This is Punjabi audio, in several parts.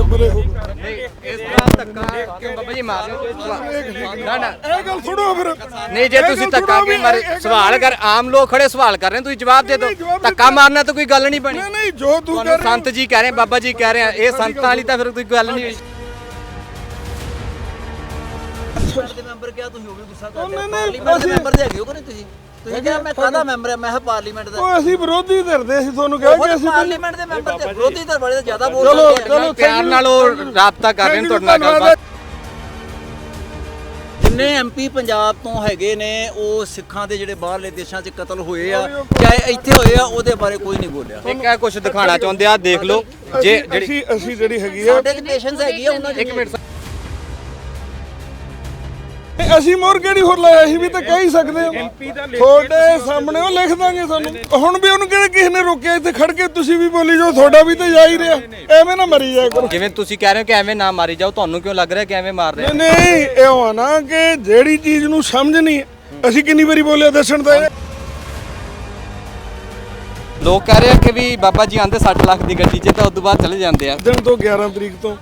ਫਿਰ ਪਰੇ ਹੋ। ਇਸ ਤਰ੍ਹਾਂ ਧੱਕਾ ਕਿਉਂ ਬਾਬਾ ਜੀ ਮਾਰ ਨਾ ਨਾ ਇਹ ਗੱਲ ਸੁਣੋ ਫਿਰ। ਨਹੀਂ ਜੇ ਤੁਸੀਂ ਧੱਕਾ ਵੀ ਮਾਰੇ ਸਵਾਲ ਕਰ ਆਮ ਲੋਕ ਖੜੇ ਸਵਾਲ ਕਰ ਰਹੇ ਤੁਸੀਂ ਜਵਾਬ ਦੇ ਦਿਓ। ਧੱਕਾ ਮਾਰਨਾ ਤਾਂ ਕੋਈ ਗੱਲ ਨਹੀਂ ਬਣੀ। ਨਹੀਂ ਨਹੀਂ ਜੋ ਤੂੰ ਕਰ ਰਿਹਾ ਸੰਤ ਜੀ ਕਹਿ ਰਹੇ ਬਾਬਾ ਜੀ ਕਹਿ ਰਹੇ ਇਹ ਸੰਤਾਂ ਵਾਲੀ ਤਾਂ ਫਿਰ ਕੋਈ ਗੱਲ ਨਹੀਂ ਹੋਈ। ਪਾਰਲੀਮੈਂਟ ਦੇ ਮੈਂਬਰ ਕਿਹਾ ਤੁਸੀਂ ਉਹ ਵੀ ਗੁੱਸਾ ਕਰਦੇ ਹੋ ਪਾਰਲੀਮੈਂਟ ਮੈਂਬਰ ਦੇ ਹੈਗੇ ਹੋ ਕਿ ਨਹੀਂ ਤੁਸੀਂ? ਤੁਸੀਂ ਕਿਹਾ ਮੈਂ ਕਾਹਦਾ ਮੈਂਬਰ ਹਾਂ ਮੈਂ ਕਿਹਾ ਪਾਰਲੀਮੈਂਟ ਦਾ। ਉਹ ਅਸੀਂ ਵਿਰੋਧੀ ਧਿਰਦੇ ਸੀ ਤੁਹਾਨੂੰ ਕਿਹਾ ਕਿ ਉਹ ਅਸੀਂ ਪਾਰਲੀਮੈਂਟ ਦੇ ਮੈਂਬਰ ਤੇ ਵਿਰੋਧੀ ਧਿਰ ਵਾਲੇ ਤਾਂ ਜ਼ਿਆਦਾ ਬੋਲ ਚਲੋ ਸਕਦੇ ਆ। ਚਲੋ ਪਿਆਰ ਨਾਲ ਉਹ ਰਾਬਤਾ ਕਰ ਰਹੇ ਨੇ ਤੁਹਾਡੇ ਨਾਲ ਗੱਲਬਾਤ। ਜਿੰਨੇ ਐਮਪੀ ਪੰਜਾਬ ਤੋਂ ਹੈਗੇ ਨੇ ਉਹ ਸਿੱਖਾਂ ਦੇ ਜਿਹੜੇ ਬਾਹਰਲੇ ਦੇਸ਼ਾਂ 'ਚ ਕਤਲ ਹੋਏ ਆ ਚਾਹੇ ਇੱਥੇ ਹੋਏ ਆ ਉਹਦੇ ਬਾਰੇ ਕੋਈ ਨਹੀਂ ਬੋਲਿਆ। ਇੱਕ ਇਹ ਕੁਝ ਦਿਖਾਣਾ ਚਾਹੁੰਦੇ ਆ ਦੇਖ ਲਓ। ਜੇ ਅਸੀਂ- ਜਿਹੜੀ ਅਸੀਂ ਅਸੀਂ ਜਿਹੜੀ ਹੈਗੀ ਆ ਸਾਡੇ ਪੇਸ਼ੈਂਸ ਹੈਗੀ ਆ ਉਹਨਾਂ ਦੀ ਇੱਕ ਮਿੰਟ ਅਸੀਂ ਮੋਰ ਕਿਹੜੀ ਹੋਰ ਲਾਇਆ? ਅਸੀਂ ਵੀ ਤਾਂ ਕਹਿ ਹੀ ਸਕਦੇ ਹਾਂ। ਤੁਹਾਡੇ ਸਾਹਮਣੇ ਉਹ ਲਿਖ ਦਾਂਗੇ ਤੁਹਾਨੂੰ ਹੁਣ ਵੀ ਉਹਨੂੰ ਕਿਹੜੇ ਕਿਸੇ ਨੇ ਰੋਕਿਆ? ਇੱਥੇ ਖੜ ਕੇ ਤੁਸੀਂ ਵੀ ਬੋਲੀ ਜਾਓ ਤੁਹਾਡਾ ਵੀ ਤਾਂ ਜਾ ਹੀ ਰਿਹਾ। ਐਵੇਂ ਨਾ ਮਰੀ ਜਾਇਆ ਕਰੋ। ਜਿਵੇਂ ਤੁਸੀਂ ਕਹਿ ਰਹੇ ਹੋ ਕਿ ਐਵੇਂ ਨਾ ਮਾਰੀ ਜਾਓ ਤੁਹਾਨੂੰ ਕਿਉਂ ਲੱਗ ਰਿਹਾ ਕਿ ਐਵੇਂ ਮਾਰ ਰਹੇ ਆ? ਨਹੀਂ ਨਹੀਂ ਇਹ ਨਾ ਕਿ ਜਿਹੜੀ ਚੀਜ਼ ਨੂੰ ਸਮਝ ਨਹੀਂ ਅਸੀਂ ਕਿੰਨੀ ਵਾਰੀ ਬੋਲਿਆ ਦੱਸਣ ਦਾ। ਲੋਕ ਕਹਿ ਰਹੇ ਆ ਕਿ ਵੀ ਬਾਬਾ ਜੀ ਆਂਦੇ 60 ਲੱਖ ਦੀ ਗੱਡੀ 'ਚ ਤਾਂ ਉਸ ਤੋਂ ਬਾਅਦ ਚਲੇ ਜਾਂਦੇ ਆ। ਦਿਨ ਤੋਂ 11 ਤਰੀਕ ਤੋਂ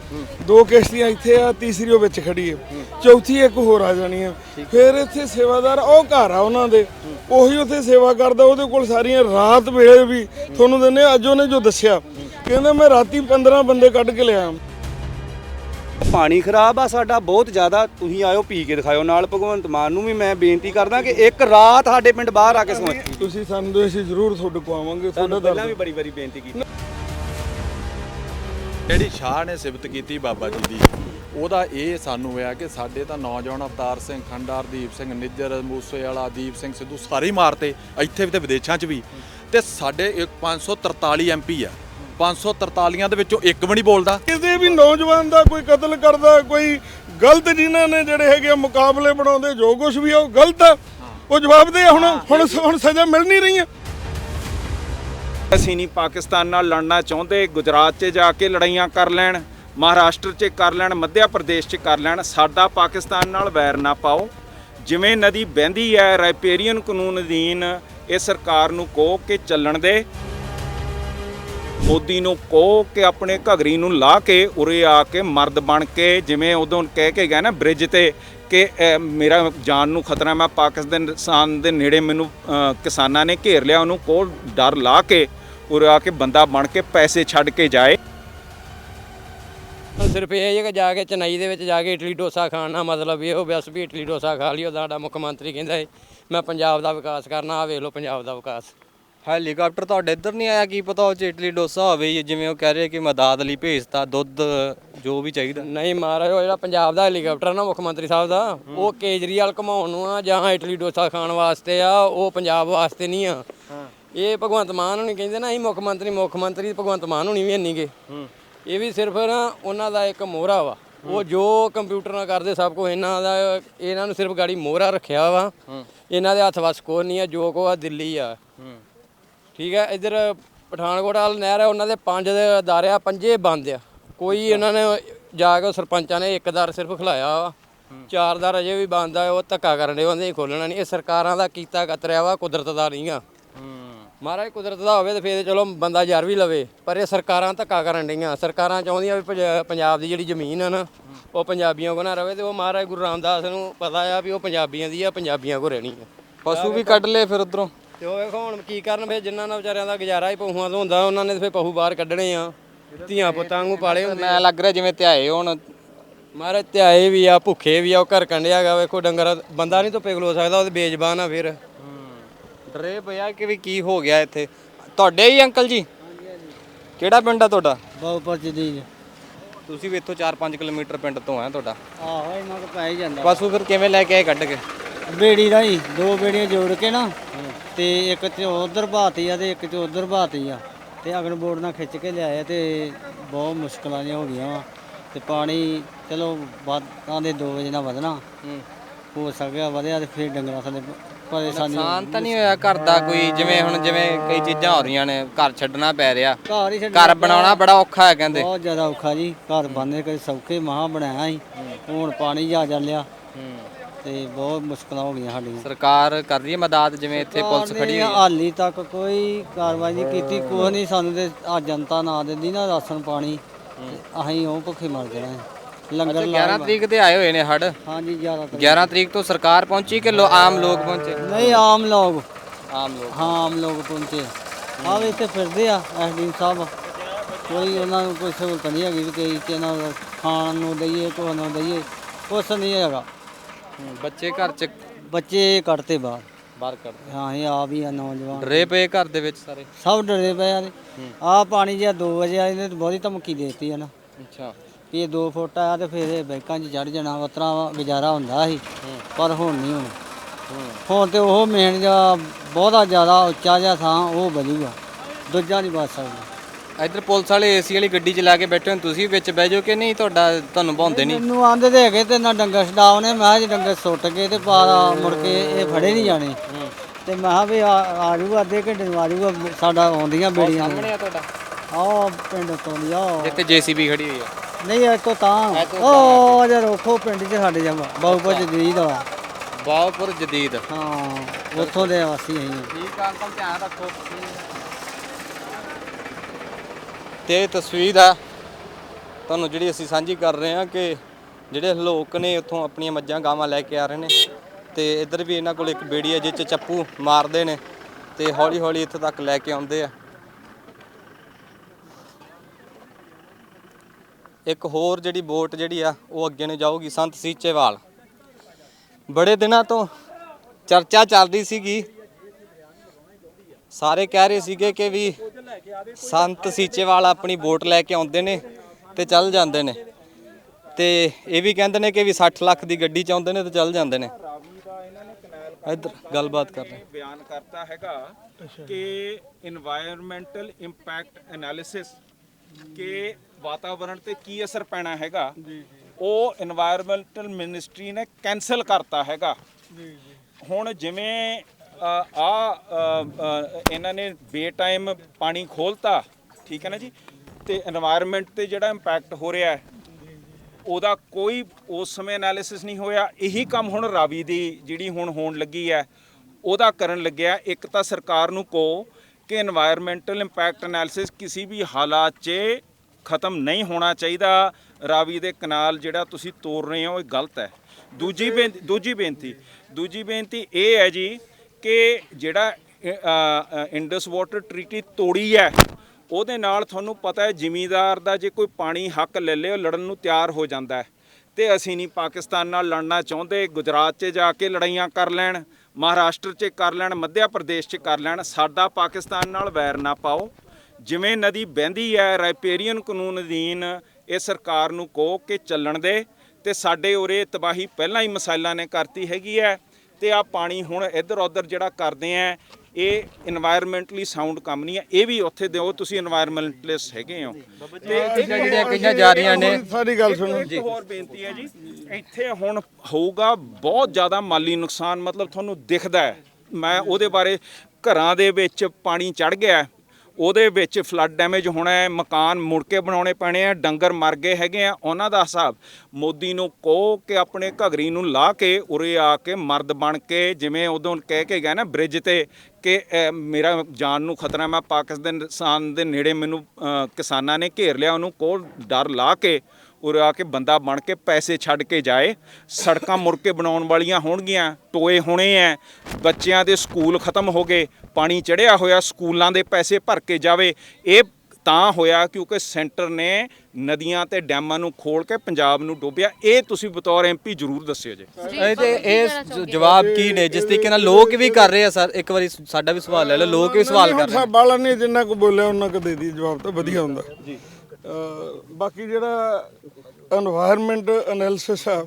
ਦੋ ਕਿਸ਼ਤੀਆਂ ਇੱਥੇ ਆ, ਤੀਸਰੀ ਉਹ ਵਿੱਚ ਖੜੀ ਹੈ ਚੌਥੀ ਇੱਕ ਹੋਰ ਆ ਜਾਣੀ ਆ। ਫਿਰ ਇੱਥੇ ਸੇਵਾਦਾਰ, ਉਹ ਘਰ ਆ ਉਹਨਾਂ ਦੇ। ਉਹੀ ਉੱਥੇ ਸੇਵਾ ਕਰਦਾ, ਉਹਦੇ ਕੋਲ ਸਾਰੀਆਂ ਰਾਤ ਵੇਲੇ ਵੀ ਤੁਹਾਨੂੰ ਦਿੰਨੇ ਅੱਜ ਉਹਨੇ ਜੋ ਦੱਸਿਆ, ਕਹਿੰਦਾ ਮੈਂ ਰਾਤੀ 15 ਬੰਦੇ ਕੱਢ ਕੇ ਲਿਆ ਪਾਣੀ ਖਰਾਬ ਆ ਸਾਡਾ ਬਹੁਤ ਜ਼ਿਆਦਾ। ਤੁਸੀਂ ਆਇਓ ਪੀ ਕੇ ਦਿਖਾਇਓ ਨਾਲ। ਭਗਵੰਤ ਮਾਨ ਨੂੰ ਵੀ ਮੈਂ ਬੇਨਤੀ ਕਰਦਾ ਕਿ ਇੱਕ ਰਾਤ ਸਾਡੇ ਪਿੰਡ ਬਾਹਰ ਆ ਕੇ ਸੌਂ ਤੁਸੀਂ ਸਾਨੂੰ ਦਿਓ ਅਸੀਂ ਜ਼ਰੂਰ ਤੁਹਾਡੇ ਕੋ ਆਵਾਂਗੇ ਤੁਹਾਡਾ ਪਹਿਲਾਂ ਵੀ ਬੜੀ ਵਾਰੀ ਬੇਨਤੀ ਕੀਤੀ। ਜਿਹੜੀ ਸ਼ਾਹ ਨੇ ਸਿਫਤ ਕੀਤੀ ਬਾਬਾ ਜੀ ਦੀ ਉਹਦਾ ਇਹ ਸਾਨੂੰ ਹੋਇਆ ਕਿ ਸਾਡੇ ਤਾਂ ਨੌਜਵਾਨ ਅਵਤਾਰ ਸਿੰਘ ਖੰਡਾ ਹਰਦੀਪ ਸਿੰਘ ਨਿੱਜਰ ਮੂਸੇ ਵਾਲਾ ਦੀਪ ਸਿੰਘ ਸਿੱਧੂ ਸਾਰੇ ਹੀ ਮਾਰਤੇ ਇੱਥੇ ਵੀ ਤੇ ਵਿਦੇਸ਼ਾਂ 'ਚ ਵੀ। ਤੇ ਸਾਡੇ ਇੱਕ 543 ਐਮਪੀ ਆ। 543 ਦੇ ਵਿੱਚੋਂ ਇੱਕ ਵੀ ਨਹੀਂ ਬੋਲਦਾ। ਕਿਸੇ ਵੀ ਨੌਜਵਾਨ ਦਾ ਕੋਈ ਕਤਲ ਕਰਦਾ ਕੋਈ ਗਲਤ ਜਿਨ੍ਹਾਂ ਨੇ ਜਿਹੜੇ ਹੈਗੇ ਆ ਮੁਕਾਬਲੇ ਬਣਾਉਂਦੇ ਜੋ ਕੁਝ ਵੀ ਆ ਉਹ ਗਲਤ ਆ। ਉਹ ਜਵਾਬ ਦੇ ਹੁਣ ਹੁਣ ਹੁਣ ਸਜ਼ਾ ਮਿਲ ਨਹੀਂ ਰਹੀ ਆ। ਅਸੀਂ ਨਹੀਂ ਪਾਕਿਸਤਾਨ ਨਾਲ ਲੜਨਾ ਚਾਹੁੰਦੇ ਗੁਜਰਾਤ 'ਚ ਜਾ ਕੇ ਲੜਾਈਆਂ ਕਰ ਲੈਣ ਮਹਾਰਾਸ਼ਟਰ 'ਚ ਕਰ ਲੈਣ ਮੱਧ ਪ੍ਰਦੇਸ਼ 'ਚ ਕਰ ਲੈਣ ਸਾਡਾ ਪਾਕਿਸਤਾਨ ਨਾਲ ਵੈਰ ਨਾ ਪਾਓ। ਜਿਵੇਂ ਨਦੀ ਬਹਿੰਦੀ ਹੈ ਰਾਈਪੇਰੀਅਨ ਕਾਨੂੰਨ ਅਧੀਨ ਇਹ ਸਰਕਾਰ ਨੂੰ ਕਹੋ ਕਿ ਚੱਲਣ ਦੇ। ਮੋਦੀ ਨੂੰ ਕਹੋ ਕਿ ਆਪਣੇ ਘਗਰੀ ਨੂੰ ਲਾ ਕੇ ਉਰੇ ਆ ਕੇ ਮਰਦ ਬਣ ਕੇ, ਜਿਵੇਂ ਉਦੋਂ ਕਹਿ ਕੇ ਗਿਆ ਨਾ ਬ੍ਰਿਜ ਤੇ ਕਿ ਮੇਰਾ ਜਾਨ ਨੂੰ ਖਤਰਾ, ਮੈਂ ਪਾਕਿਸਤਾਨ ਦੇ ਨੇੜੇ ਮੈਨੂੰ ਕਿਸਾਨਾਂ ਨੇ ਘੇਰ ਲਿਆ, ਉਹਨੂੰ ਕੋਲ ਡਰ ਲਾ ਕੇ ਉਰੇ ਆ ਕੇ ਬੰਦਾ ਬਣ ਕੇ ਪੈਸੇ ਛੱਡ ਕੇ ਜਾਏ। ਸਿਰਫ ਇਹ ਹੈ ਜਾ ਕੇ ਚੇਨਈ ਦੇ ਵਿੱਚ ਜਾ ਕੇ ਇਡਲੀ ਡੋਸਾ ਖਾਣ ਦਾ ਮਤਲਬ ਇਹ ਹੋ ਬਸ ਵੀ ਇਡਲੀ ਡੋਸਾ ਖਾ ਲਿਓ ਸਾਡਾ ਮੁੱਖ ਮੰਤਰੀ ਕਹਿੰਦਾ ਹੈ, ਮੈਂ ਪੰਜਾਬ ਦਾ ਵਿਕਾਸ ਕਰਨਾ ਆ ਵੇਖ ਲਓ ਪੰਜਾਬ ਦਾ ਵਿਕਾਸ। ਹੈਲੀਕਾਪਟਰ ਤੁਹਾਡੇ ਇੱਧਰ ਨਹੀਂ ਆਇਆ ਕੀ ਪਤਾ ਉਹ 'ਚ ਇਟਲੀ ਡੋਸਾ ਹੋਵੇ ਜਾਂ ਜਿਵੇਂ ਉਹ ਕਹਿ ਰਹੇ ਕਿ ਮਦਦ ਲਈ ਭੇਜਤਾ ਦੁੱਧ ਜੋ ਵੀ ਚਾਹੀਦਾ। ਨਹੀਂ ਮਹਾਰਾਜ ਉਹ ਜਿਹੜਾ ਪੰਜਾਬ ਦਾ ਹੈਲੀਕਾਪਟਰ ਨਾ ਮੁੱਖ ਮੰਤਰੀ ਸਾਹਿਬ ਦਾ ਉਹ ਕੇਜਰੀਵਾਲ ਘਮਾਉਣ ਨੂੰ ਆ ਜਾਂ ਇਡਲੀ ਡੋਸਾ ਖਾਣ ਵਾਸਤੇ ਆ ਉਹ ਪੰਜਾਬ ਵਾਸਤੇ ਨਹੀਂ ਆ। ਇਹ ਭਗਵੰਤ ਮਾਨ ਨੂੰ ਕਹਿੰਦੇ ਨਾ ਅਸੀਂ ਮੁੱਖ ਮੰਤਰੀ ਮੁੱਖ ਮੰਤਰੀ ਭਗਵੰਤ ਮਾਨ ਨੂੰ ਵੀ ਨਹੀਂਗੇ ਇਹ ਵੀ ਸਿਰਫ ਨਾ ਉਹਨਾਂ ਦਾ ਇੱਕ ਮੋਹਰਾ ਵਾ। ਉਹ ਜੋ ਕੰਪਿਊਟਰ ਨਾਲ ਕਰਦੇ ਸਭ ਕੁਝ ਇਹਨਾਂ ਦਾ ਇਹਨਾਂ ਨੂੰ ਸਿਰਫ ਗਾੜੀ ਮੋਹਰਾ ਰੱਖਿਆ ਵਾ। ਇਹਨਾਂ ਦੇ ਹੱਥ ਵਸ ਕੋਈ ਨਹੀਂ ਆ ਜੋ ਕੋ ਆ ਦਿੱਲੀ ਆ। ਠੀਕ ਹੈ ਇਧਰ ਪਠਾਨਕੋਟ ਵਾਲ ਨਹਿਰ ਹੈ ਉਹਨਾਂ ਦੇ ਪੰਜ ਦੇ ਅਦਾਰੇ ਆ ਪੰਜੇ ਬੰਦ ਆ। ਕੋਈ ਇਹਨਾਂ ਨੇ ਜਾ ਕੇ ਸਰਪੰਚਾਂ ਨੇ ਇੱਕ ਦਰ ਸਿਰਫ ਖਿਲਾਇਆ ਵਾ ਚਾਰ ਦਰ ਅਜੇ ਵੀ ਬੰਦ ਆ ਉਹ ਧੱਕਾ ਕਰਨ ਦੇ ਉਹਨੇ ਖੋਲਣਾ ਨਹੀਂ ਇਹ ਸਰਕਾਰਾਂ ਦਾ ਕੀਤਾ ਕਤਰਿਆ ਵਾ ਕੁਦਰਤ ਦਾ ਨਹੀਂਗਾ ਮਹਾਰਾਜ ਕੁਦਰਤ ਦਾ ਹੋਵੇ ਤੇ ਫੇਰ ਚਲੋ ਬੰਦਾ ਯਾਰ ਵੀ ਲਵੇ ਪਰ ਇਹ ਸਰਕਾਰਾਂ ਧੱਕਾ ਕਰਨ ਡਈਆਂ ਸਰਕਾਰਾਂ ਚਾਹੁੰਦੀਆਂ ਵੀ ਪੰਜ- ਪੰਜਾਬ ਦੀ ਜਿਹੜੀ ਜ਼ਮੀਨ ਆ ਨਾ ਉਹ ਪੰਜਾਬੀਆਂ ਕੋਲ ਨਾ ਰਵੇ ਤੇ ਉਹ ਮਹਾਰਾਜ ਗੁਰੂ ਰਾਮਦਾਸ ਨੂੰ ਪਤਾ ਆ ਵੀ ਉਹ ਪੰਜਾਬੀਆਂ ਦੀ ਆ ਪੰਜਾਬੀਆਂ ਕੋਲ ਰਹਿਣੀ ਆ। ਪਸ਼ੂ ਵੀ ਕੱਢ ਲਏ ਫਿਰ ਉਧਰੋਂ। ਤੇ ਉਹ ਵੇਖੋ ਹੁਣ ਕੀ ਕਰਨ ਫਿਰ ਜਿਨ੍ਹਾਂ ਨਾਲ ਵਿਚਾਰਿਆਂ ਦਾ ਗੁਜ਼ਾਰਾ ਹੀ ਪਹੂਆਂ ਤੋਂ ਹੁੰਦਾ ਉਹਨਾਂ ਨੇ ਤੇ ਫਿਰ ਪਹੂ ਬਾਹਰ ਕੱਢਣੇ ਆ। ਧੀਆਂ ਪੁੱਤਾਂ ਵਾਂਗੂ ਪਾਲੇ ਹੁੰਦੇ ਮੈਂ ਲੱਗ ਰਿਹਾ ਜਿਵੇਂ ਧਿਆਏ ਹੁਣ। ਮਾਰੇ ਧਿਆਏ ਵੀ ਆ ਭੁੱਖੇ ਵੀ ਆ ਉਹ ਘਰ ਕੰਡਿਆਗਾ ਵੇਖੋ ਡੰਗਰ ਬੰਦਾ ਨਹੀਂ ਧੁੱਪੇ ਖਲੋ ਸਕਦਾ ਉਹਦੇ ਬੇਜ਼ਬਾਨ ਆ ਫਿਰ। ਡਰੇ ਪਿਆ ਕਿ ਵੀ ਕੀ ਹੋ ਗਿਆ ਇੱਥੇ। ਤੁਹਾਡੇ ਹੀ ਅੰਕਲ ਜੀ? ਕਿਹੜਾ ਪਿੰਡ ਆ ਤੁਹਾਡਾ? ਬਹੁਤ ਜੀ ਤੁਸੀਂ ਵੀ ਇੱਥੋਂ 4-5 ਕਿਲੋਮੀਟਰ ਪਿੰਡ ਤੋਂ ਆ ਤੁਹਾਡਾ। ਆਹੋ ਇਹਨਾਂ ਕੋ ਪੈ ਹੀ ਜਾਂਦਾ। ਪਸ਼ੂ ਫਿਰ ਕਿਵੇਂ ਲੈ ਕੇ ਆਏ ਕੱਢ ਕੇ? ਬੇੜੀ ਦਾ ਹੀ ਦੋ ਬੇੜੀਆਂ ਜੋੜ ਕੇ ਨਾ ਤੇ ਇੱਕ ਤੇ ਉਧਰ ਬਾਤੀ ਆ ਤੇ ਇੱਕ ਤੇ ਉਧਰ ਬਾਤੀ ਆ। ਤੇ ਅਗਨ ਬੋਰਡ ਨਾਲ ਖਿੱਚ ਕੇ ਲਿਆਏ ਤੇ ਬਹੁਤ ਮੁਸ਼ਕਲਾਂ ਜਿਹੀਆਂ ਹੋ ਗਈਆਂ ਵਾ। ਤੇ ਪਾਣੀ ਚਲੋ ਵਾਦਾਂ ਦੇ 2 ਵਜੇ ਨਾਲ ਵਧਣਾ। ਹੋ। ਸਕਿਆ ਵਧਿਆ ਤੇ ਫਿਰ ਡੰਗਰਾਂ ਥੱਲੇ ਪਰੇਸ਼ਾਨੀ ਨੁਕਸਾਨ ਤਾਂ ਨਹੀਂ ਹੋਇਆ ਘਰ ਦਾ ਕੋਈ? ਜਿਵੇਂ ਹੁਣ ਜਿਵੇਂ ਕਈ ਚੀਜ਼ਾਂ ਹੋ ਰਹੀਆਂ ਨੇ ਘਰ ਛੱਡਣਾ ਪੈ ਰਿਹਾ। ਘਰ ਹੀ ਘਰ ਬਣਾਉਣਾ ਬੜਾ ਔਖਾ ਹੈ ਕਹਿੰਦੇ। ਬਹੁਤ ਜ਼ਿਆਦਾ ਔਖਾ ਜੀ। ਘਰ ਬੰਨੇ ਕਦੇ ਸੌਖੇ ਮਹਾ ਬਣਾਇਆ ਸੀ। ਹੁਣ ਪਾਣੀ ਜਾ ਚੱਲਿਆ। ਤੇ ਬਹੁਤ ਮੁਸ਼ਕਲਾਂ ਹੋ ਗਈਆਂ ਸਾਡੀਆਂ। ਸਰਕਾਰ ਕਰ ਰਹੀ ਹੈ ਮਦਦ ਜਿਵੇਂ ਇੱਥੇ ਪੁਲਿਸ ਖੜੀ ਹੋਈ ਹੈ? ਹਾਲੀ ਤੱਕ ਕੋਈ ਕਾਰਵਾਈ ਨਹੀਂ ਕੀਤੀ ਕੁਛ ਨਹੀਂ ਸਾਨੂੰ ਤੇ ਆ ਜਨਤਾ ਨਾ ਦਿੰਦੀ ਨਾ ਰਾਸ਼ਨ ਪਾਣੀ। ਤੇ ਅਸੀਂ ਉਹ ਭੁੱਖੇ ਮਰ ਜਾਣਾ ਹੈ। ਲੰਗਰ 11 ਤਰੀਕ ਤੇ ਆਏ ਹੋਏ ਨੇ ਹੜ ਹਾਂਜੀ ਜ਼ਿਆਦਾ ਤਾਂ 11 ਤਰੀਕ ਤੋਂ ਸਰਕਾਰ ਪਹੁੰਚੀ ਕਿ ਲੋ- ਆਮ ਲੋਕ ਪਹੁੰਚੇ? ਨਹੀਂ ਆਮ ਲੋਕ। ਆਮ ਲੋਕ। ਹਾਂ ਆਮ ਲੋਕ ਪਹੁੰਚੇ। ਆ ਵੀ ਇੱਥੇ ਫਿਰਦੇ ਆ ਐਸਡੀਐਮ ਸਾਹਿਬ। ਕੋਈ ਉਹਨਾਂ ਨੂੰ ਕੋਈ ਸਹੂਲਤ ਨਹੀਂ ਹੈਗੀ ਵੀ ਕਿ ਕਿ ਇਹਨਾਂ ਨੂੰ ਖਾਣ ਨੂੰ ਦਈਏ ਕੋਈ ਨੂੰ ਦਈਏ। ਕੁਛ ਨਹੀਂ ਹੈਗਾ। ਬੱਚੇ ਘਰ ਚ ਬੱਚੇ ਕੱਢਤੇ ਬਾਹਰ। ਬਾਹਰ ਕਰਦੇ ਹਾਂ ਇਹ ਆ ਵੀ ਆ ਨੌਜਵਾਨ। ਡਰੇ ਪਏ ਘਰ ਦੇ ਵਿੱਚ ਸਾਰੇ? ਸਭ ਡਰੇ ਪਏ ਆ ਆ ਪਾਣੀ ਜਿਹਾ 2 ਵਜੇ ਆਏ ਨੇ ਬਹੁਤੀ ਧਮਕੀ ਦੇਤੀ ਆ ਨਾ। ਅੱਛਾ। ਵੀ ਇਹ 2 ਫੁੱਟ ਆ ਤੇ ਫਿਰ ਇਹ ਬੈਂਕਾਂ 'ਚ ਚੜ ਜਾਣਾ ਉਤਰਾ ਗੁਜ਼ਾਰਾ ਹੁੰਦਾ ਸੀ। ਪਰ ਹੁਣ ਨਹੀਂ ਹੁਣ। ਹੁਣ ਤੇ ਉਹ ਮੇਨ ਜਿਹਾ ਬਹੁਤਾ ਜ਼ਿਆਦਾ ਉੱਚਾ ਜਿਹਾ ਥਾਂ ਉਹ ਵਧੂਗਾ। ਦੂਜਾ ਨਹੀਂ ਬਚ ਸਕਦਾ। ਇੱਧਰ ਪੁਲਿਸ ਵਾਲੇ ਏਸੀ ਵਾਲੀ ਗੱਡੀ ਚਲਾ ਕੇ ਬੈਠੇ ਹੋ ਤੁਸੀਂ ਵਿੱਚ ਬਹਿ ਜਾਓ ਕਿ ਨਹੀਂ? ਤੁਹਾਡਾ ਤੁਹਾਨੂੰ ਭਾਉਂਦੇ ਨਹੀਂ। ਮੈਨੂੰ ਆਂਦੇ ਤੇ ਹੈਗੇ ਤੇ ਨਾ ਡੰਗਰ ਛਡਾਉ ਨੇ ਮੈਂ ਕਿਹਾ ਜੀ ਡੰਗਰ ਸੁੱਟ ਕੇ ਤੇ ਪਾਰਾ ਮੁੜ ਕੇ ਇਹ ਫੜੇ ਨਹੀਂ ਜਾਣੇ। ਤੇ ਮੈਂ ਕਿਹਾ ਵੀ ਆ ਆ ਜਾਊਗਾ ਅੱਧੇ ਘੰਟੇ ਨੂੰ ਆ ਜਾਊਗਾ ਸਾਡਾ ਆਉਂਦੀਆਂ ਬੇੜੀਆਂ। ਸਾਹਮਣੇ ਆ ਤੁਹਾਡਾ? ਆਹ ਪਿੰਡ ਤੋਂ ਦੀ ਆਹ। ਜਿੱਥੇ ਜੀਸੀਬੀ ਖੜੀ ਹੋਈ ਆ। ਨਹੀਂ ਇਹ ਤੋਂ। ਤਾਂ। ਉਹ ਜੇ ਰੋਖੋ ਪਿੰਡ 'ਚ ਸਾਡੇ ਜਮ ਬਾਉਪਾ ਚ ਦੀ ਬਾਉਪੁਰ ਜਦੀਦ। ਹਾਂ ਉੱਥੋਂ ਦੇ ਵਾਸੀ ਅਸੀਂ। ਠੀਕ ਆ ਅੰਕਲ ਧਿਆਨ ਰੱਖੋ ਤੇ ਇਹ ਤਸਵੀਰ ਆ। ਤੁਹਾਨੂੰ ਜਿਹੜੀ ਅਸੀਂ ਸਾਂਝੀ ਕਰ ਰਹੇ ਹਾਂ ਕਿ ਜਿਹੜੇ ਲੋਕ ਨੇ ਉੱਥੋਂ ਆਪਣੀਆਂ ਮੱਝਾਂ ਗਾਵਾਂ ਲੈ ਕੇ ਆ ਰਹੇ ਨੇ ਤੇ ਇੱਧਰ ਵੀ ਇਹਨਾਂ ਕੋਲ ਇੱਕ ਬੇੜੀ ਹੈ ਜਿਸ 'ਚ ਚੱਪੂ ਮਾਰਦੇ ਨੇ ਤੇ ਹੌਲੀ ਹੌਲੀ ਇੱਥੇ ਤੱਕ ਲੈ ਕੇ ਆਉਂਦੇ ਆ। ਇੱਕ ਹੋਰ ਜਿਹੜੀ ਬੋਟ ਜਿਹੜੀ ਆ, ਉਹ ਅੱਗੇ ਨੂੰ ਜਾਊਗੀ ਸੰਤ ਸੀਚੇਵਾਲ। ਬੜੇ ਦਿਨਾਂ ਤੋਂ ਚਰਚਾ ਚੱਲਦੀ ਸੀਗੀ ਸਾਰੇ ਕਹਿ ਰਹੇ ਸੀਗੇ ਕਿ ਵੀ ਸੰਤ ਸੀਚੇਵਾਲ ਆਪਣੀ ਵੋਟ ਲੈ ਕੇ ਆਉਂਦੇ ਨੇ ਤੇ ਚੱਲ ਜਾਂਦੇ ਨੇ। ਤੇ ਇਹ ਵੀ ਕਹਿੰਦੇ ਨੇ ਕਿ ਵੀ 60 ਲੱਖ ਦੀ ਗੱਡੀ ਚ ਆਉਂਦੇ ਨੇ ਤੇ ਚੱਲ ਜਾਂਦੇ ਨੇ। ਇੱਧਰ ਗੱਲਬਾਤ ਕਰ ਰਹੇ। ਬਿਆਨ ਕਰਤਾ ਹੈਗਾ ਕਿ এনवायरमेंटल ਇੰਪੈਕਟ ਐਨਾਲਿਸਿਸ ਕਿ ਵਾਤਾਵਰਣ ਤੇ ਕੀ ਅਸਰ ਪੈਣਾ ਹੈਗਾ ਉਹ এনवायरमेंटल ਮਿਨਿਸਟਰੀ ਨੇ ਕੈਨਸਲ ਕਰਤਾ ਹੈਗਾ। ਹੁਣ ਜਿਵੇਂ ਆ ਇਹਨਾਂ ਨੇ ਬੇਟਾਈਮ ਪਾਣੀ ਖੋਲਤਾ, ਠੀਕ ਹੈ ਨਾ ਜੀ? ਤੇ এনवायरमेंट ਤੇ ਜਿਹੜਾ ਇੰਪੈਕਟ ਹੋ ਰਿਹਾ ਹੈ, ਉਹਦਾ ਕੋਈ ਉਸ ਸਮੇਂ ਐਨਾਲਿਸਿਸ ਨਹੀਂ ਹੋਇਆ। ਇਹੀ ਕੰਮ ਹੁਣ ਰਾਵੀ ਦੀ ਜਿਹੜੀ ਹੁਣ ਹੋਣ ਲੱਗੀ ਹੈ, ਉਹਦਾ ਕਰਨ ਲੱਗਿਆ। ਇੱਕ ਤਾਂ ਸਰਕਾਰ ਨੂੰ ਕੋ ਕਿ এনवायरमेंटल ਇੰਪੈਕਟ ਐਨਾਲਿਸਿਸ ਕਿਸੇ ਵੀ ਹਾਲਾਤ 'ਚ ਖਤਮ ਨਹੀਂ ਹੋਣਾ ਚਾਹੀਦਾ। ਰਾਵੀ ਦੇ ਕਨਾਲ ਜਿਹੜਾ ਤੁਸੀਂ ਤੋੜ ਰਹੇ ਹੋ, ਇਹ ਗਲਤ ਹੈ। ਦੂਜੀ ਦੂਜੀ ਬੇਨਤੀ ਦੂਜੀ ਬੇਨਤੀ ਇਹ ਹੈ ਜੀ ਕਿ ਜਿਹੜਾ ਇੰਡਸ ਵਾਟਰ ਟ੍ਰੀਟੀ ਤੋੜੀ ਹੈ, ਉਹਦੇ ਨਾਲ ਤੁਹਾਨੂੰ ਪਤਾ ਹੈ ਜ਼ਿਮੀਂਦਾਰ ਦਾ ਜੇ ਕੋਈ ਪਾਣੀ ਹੱਕ ਲੈ ਲਿਓ ਲੜਨ ਨੂੰ ਤਿਆਰ ਹੋ ਜਾਂਦਾ ਹੈ। ਤੇ ਅਸੀਂ ਨਹੀਂ ਪਾਕਿਸਤਾਨ ਨਾਲ ਲੜਨਾ ਚਾਹੁੰਦੇ, ਗੁਜਰਾਤ 'ਚ ਜਾ ਕੇ ਲੜਾਈਆਂ ਕਰ ਲੈਣ, ਮਹਾਰਾਸ਼ਟਰ 'ਚ ਕਰ ਲੈਣ, ਮੱਧਿਆ ਪ੍ਰਦੇਸ਼ 'ਚ ਕਰ ਲੈਣ, ਸਾਡਾ ਪਾਕਿਸਤਾਨ ਨਾਲ ਵੈਰ ਨਾ ਪਾਓ। ਜਿਵੇਂ ਨਦੀ ਬਹਿੰਦੀ ਹੈ ਰਾਈਪੇਰੀਅਨ ਕਾਨੂੰਨ ਅਧੀਨ ਇਹ ਸਰਕਾਰ ਨੂੰ ਕਹੋ ਕਿ ਚੱਲਣ ਦੇ, ਤੇ ਸਾਡੇ ਉਰੇ ਤਬਾਹੀ ਪਹਿਲਾਂ ਹੀ ਮਸਾਇਲਾਂ ਨੇ ਕਰਤੀ ਹੈਗੀ ਹੈ। ਤੇ ਆ ਪਾਣੀ ਹੁਣ ਇੱਧਰ ਉੱਧਰ ਜਿਹੜਾ ਕਰਦੇ ਆ ਇਹ এনवायरमेंटਲੀ ਸਾਊਂਡ ਕੰਮ ਨਹੀਂ ਹੈ ਇਹ ਵੀ ਉੱਥੇ ਦਿਓ ਤੁਸੀਂ এনवायरमेंटਲਿਸਟ ਹੈਗੇ ਹੋ। ਤੇ ਜਿਹੜੀਆਂ ਕਈਆਂ ਜਾ ਰਹੀਆਂ ਨੇ। ਸਾਰੀ ਗੱਲ ਸੁਣੋ। ਜੀ। ਹੋਰ ਬੇਨਤੀ ਹੈ ਜੀ ਇੱਥੇ ਹੁਣ ਹੋਊਗਾ ਬਹੁਤ ਜ਼ਿਆਦਾ ਮਾਲੀ ਨੁਕਸਾਨ ਮਤਲਬ ਤੁਹਾਨੂੰ ਦਿਖਦਾ ਮੈਂ ਉਹਦੇ ਬਾਰੇ ਘਰਾਂ ਦੇ ਵਿੱਚ ਪਾਣੀ ਚੜ ਗਿਆ ਉਹਦੇ ਵਿੱਚ ਫਲੱਡ ਡੈਮੇਜ ਹੋਣਾ ਹੈ, ਮਕਾਨ ਮੁੜ ਕੇ ਬਣਾਉਣੇ ਪੈਣੇ ਆ, ਡੰਗਰ ਮਰ ਗਏ ਹੈਗੇ ਆ, ਉਹਨਾਂ ਦਾ ਹਿਸਾਬ ਮੋਦੀ ਨੂੰ ਕੋ ਕਿ ਆਪਣੇ ਘਗਰੀ ਨੂੰ ਲਾ ਕੇ ਉਰੇ ਆ ਕੇ ਮਰਦ ਬਣ ਕੇ, ਜਿਵੇਂ ਉਦੋਂ ਕਹਿ ਕੇ ਗਿਆ ਨਾ ਬ੍ਰਿਜ ਤੇ ਕਿ ਮੇਰਾ ਜਾਨ ਨੂੰ ਖਤਰਾ, ਮੈਂ ਪਾਕਿਸਤਾਨ ਦੇ ਨੇੜੇ ਮੈਨੂੰ ਕਿਸਾਨਾਂ ਨੇ ਘੇਰ ਲਿਆ, ਉਹਨੂੰ ਕੋਲ ਡਰ ਲਾ ਕੇ ਉਰੇ ਆ ਕੇ ਬੰਦਾ ਬਣ ਕੇ ਪੈਸੇ ਛੱਡ ਕੇ ਜਾਏ। ਸੜਕਾਂ ਮੁੜ ਕੇ ਬਣਾਉਣ ਵਾਲੀਆਂ ਹੋਣਗੀਆਂ ਟੋਏ ਹੋਣੇ ਐ। ਬੱਚਿਆਂ ਦੇ ਸਕੂਲ ਖਤਮ ਹੋ ਗਏ ਪਾਣੀ ਚੜਿਆ ਹੋਇਆ ਸਕੂਲਾਂ ਦੇ ਪੈਸੇ ਭਰ ਕੇ ਜਾਵੇ। ਇਹ ਤਾਂ ਹੋਇਆ ਕਿਉਂਕਿ ਸੈਂਟਰ ਨੇ ਨਦੀਆਂ ਤੇ ਡੈਮਾਂ ਨੂੰ ਖੋਲ ਕੇ ਪੰਜਾਬ ਨੂੰ ਡੋਬਿਆ। ਇਹ ਤੁਸੀਂ ਬਤੌਰ ਐਮਪੀ ਜ਼ਰੂਰ ਦੱਸਿਓ ਜੀ। ਇਹ ਤੇ ਇਹ ਜਵਾਬ ਕੀ ਨੇ? ਜਿਸ ਤਰੀਕੇ ਨਾਲ ਲੋਕ ਵੀ ਕਰ ਰਹੇ ਆ ਸਰ ਇੱਕ ਵਾਰੀ ਸਾਡਾ ਵੀ ਸਵਾਲ ਲੈ ਲਓ ਲੋਕ ਵੀ ਸਵਾਲ ਕਰ ਰਹੇ ਸਾਹਿਬ ਬਾਲਾ ਨੇ ਜਿੰਨਾ ਕੁ ਬੋਲਿਆ ਉਹਨਾਂ ਕੁ ਦੇ ਦੀ ਜਵਾਬ ਤਾਂ ਵਧੀਆ ਹੁੰਦਾ। ਜੀ। ਬਾਕੀ ਜਿਹੜਾ এনवायरमेंट ਐਨਾਲਿਸਿਸ ਆ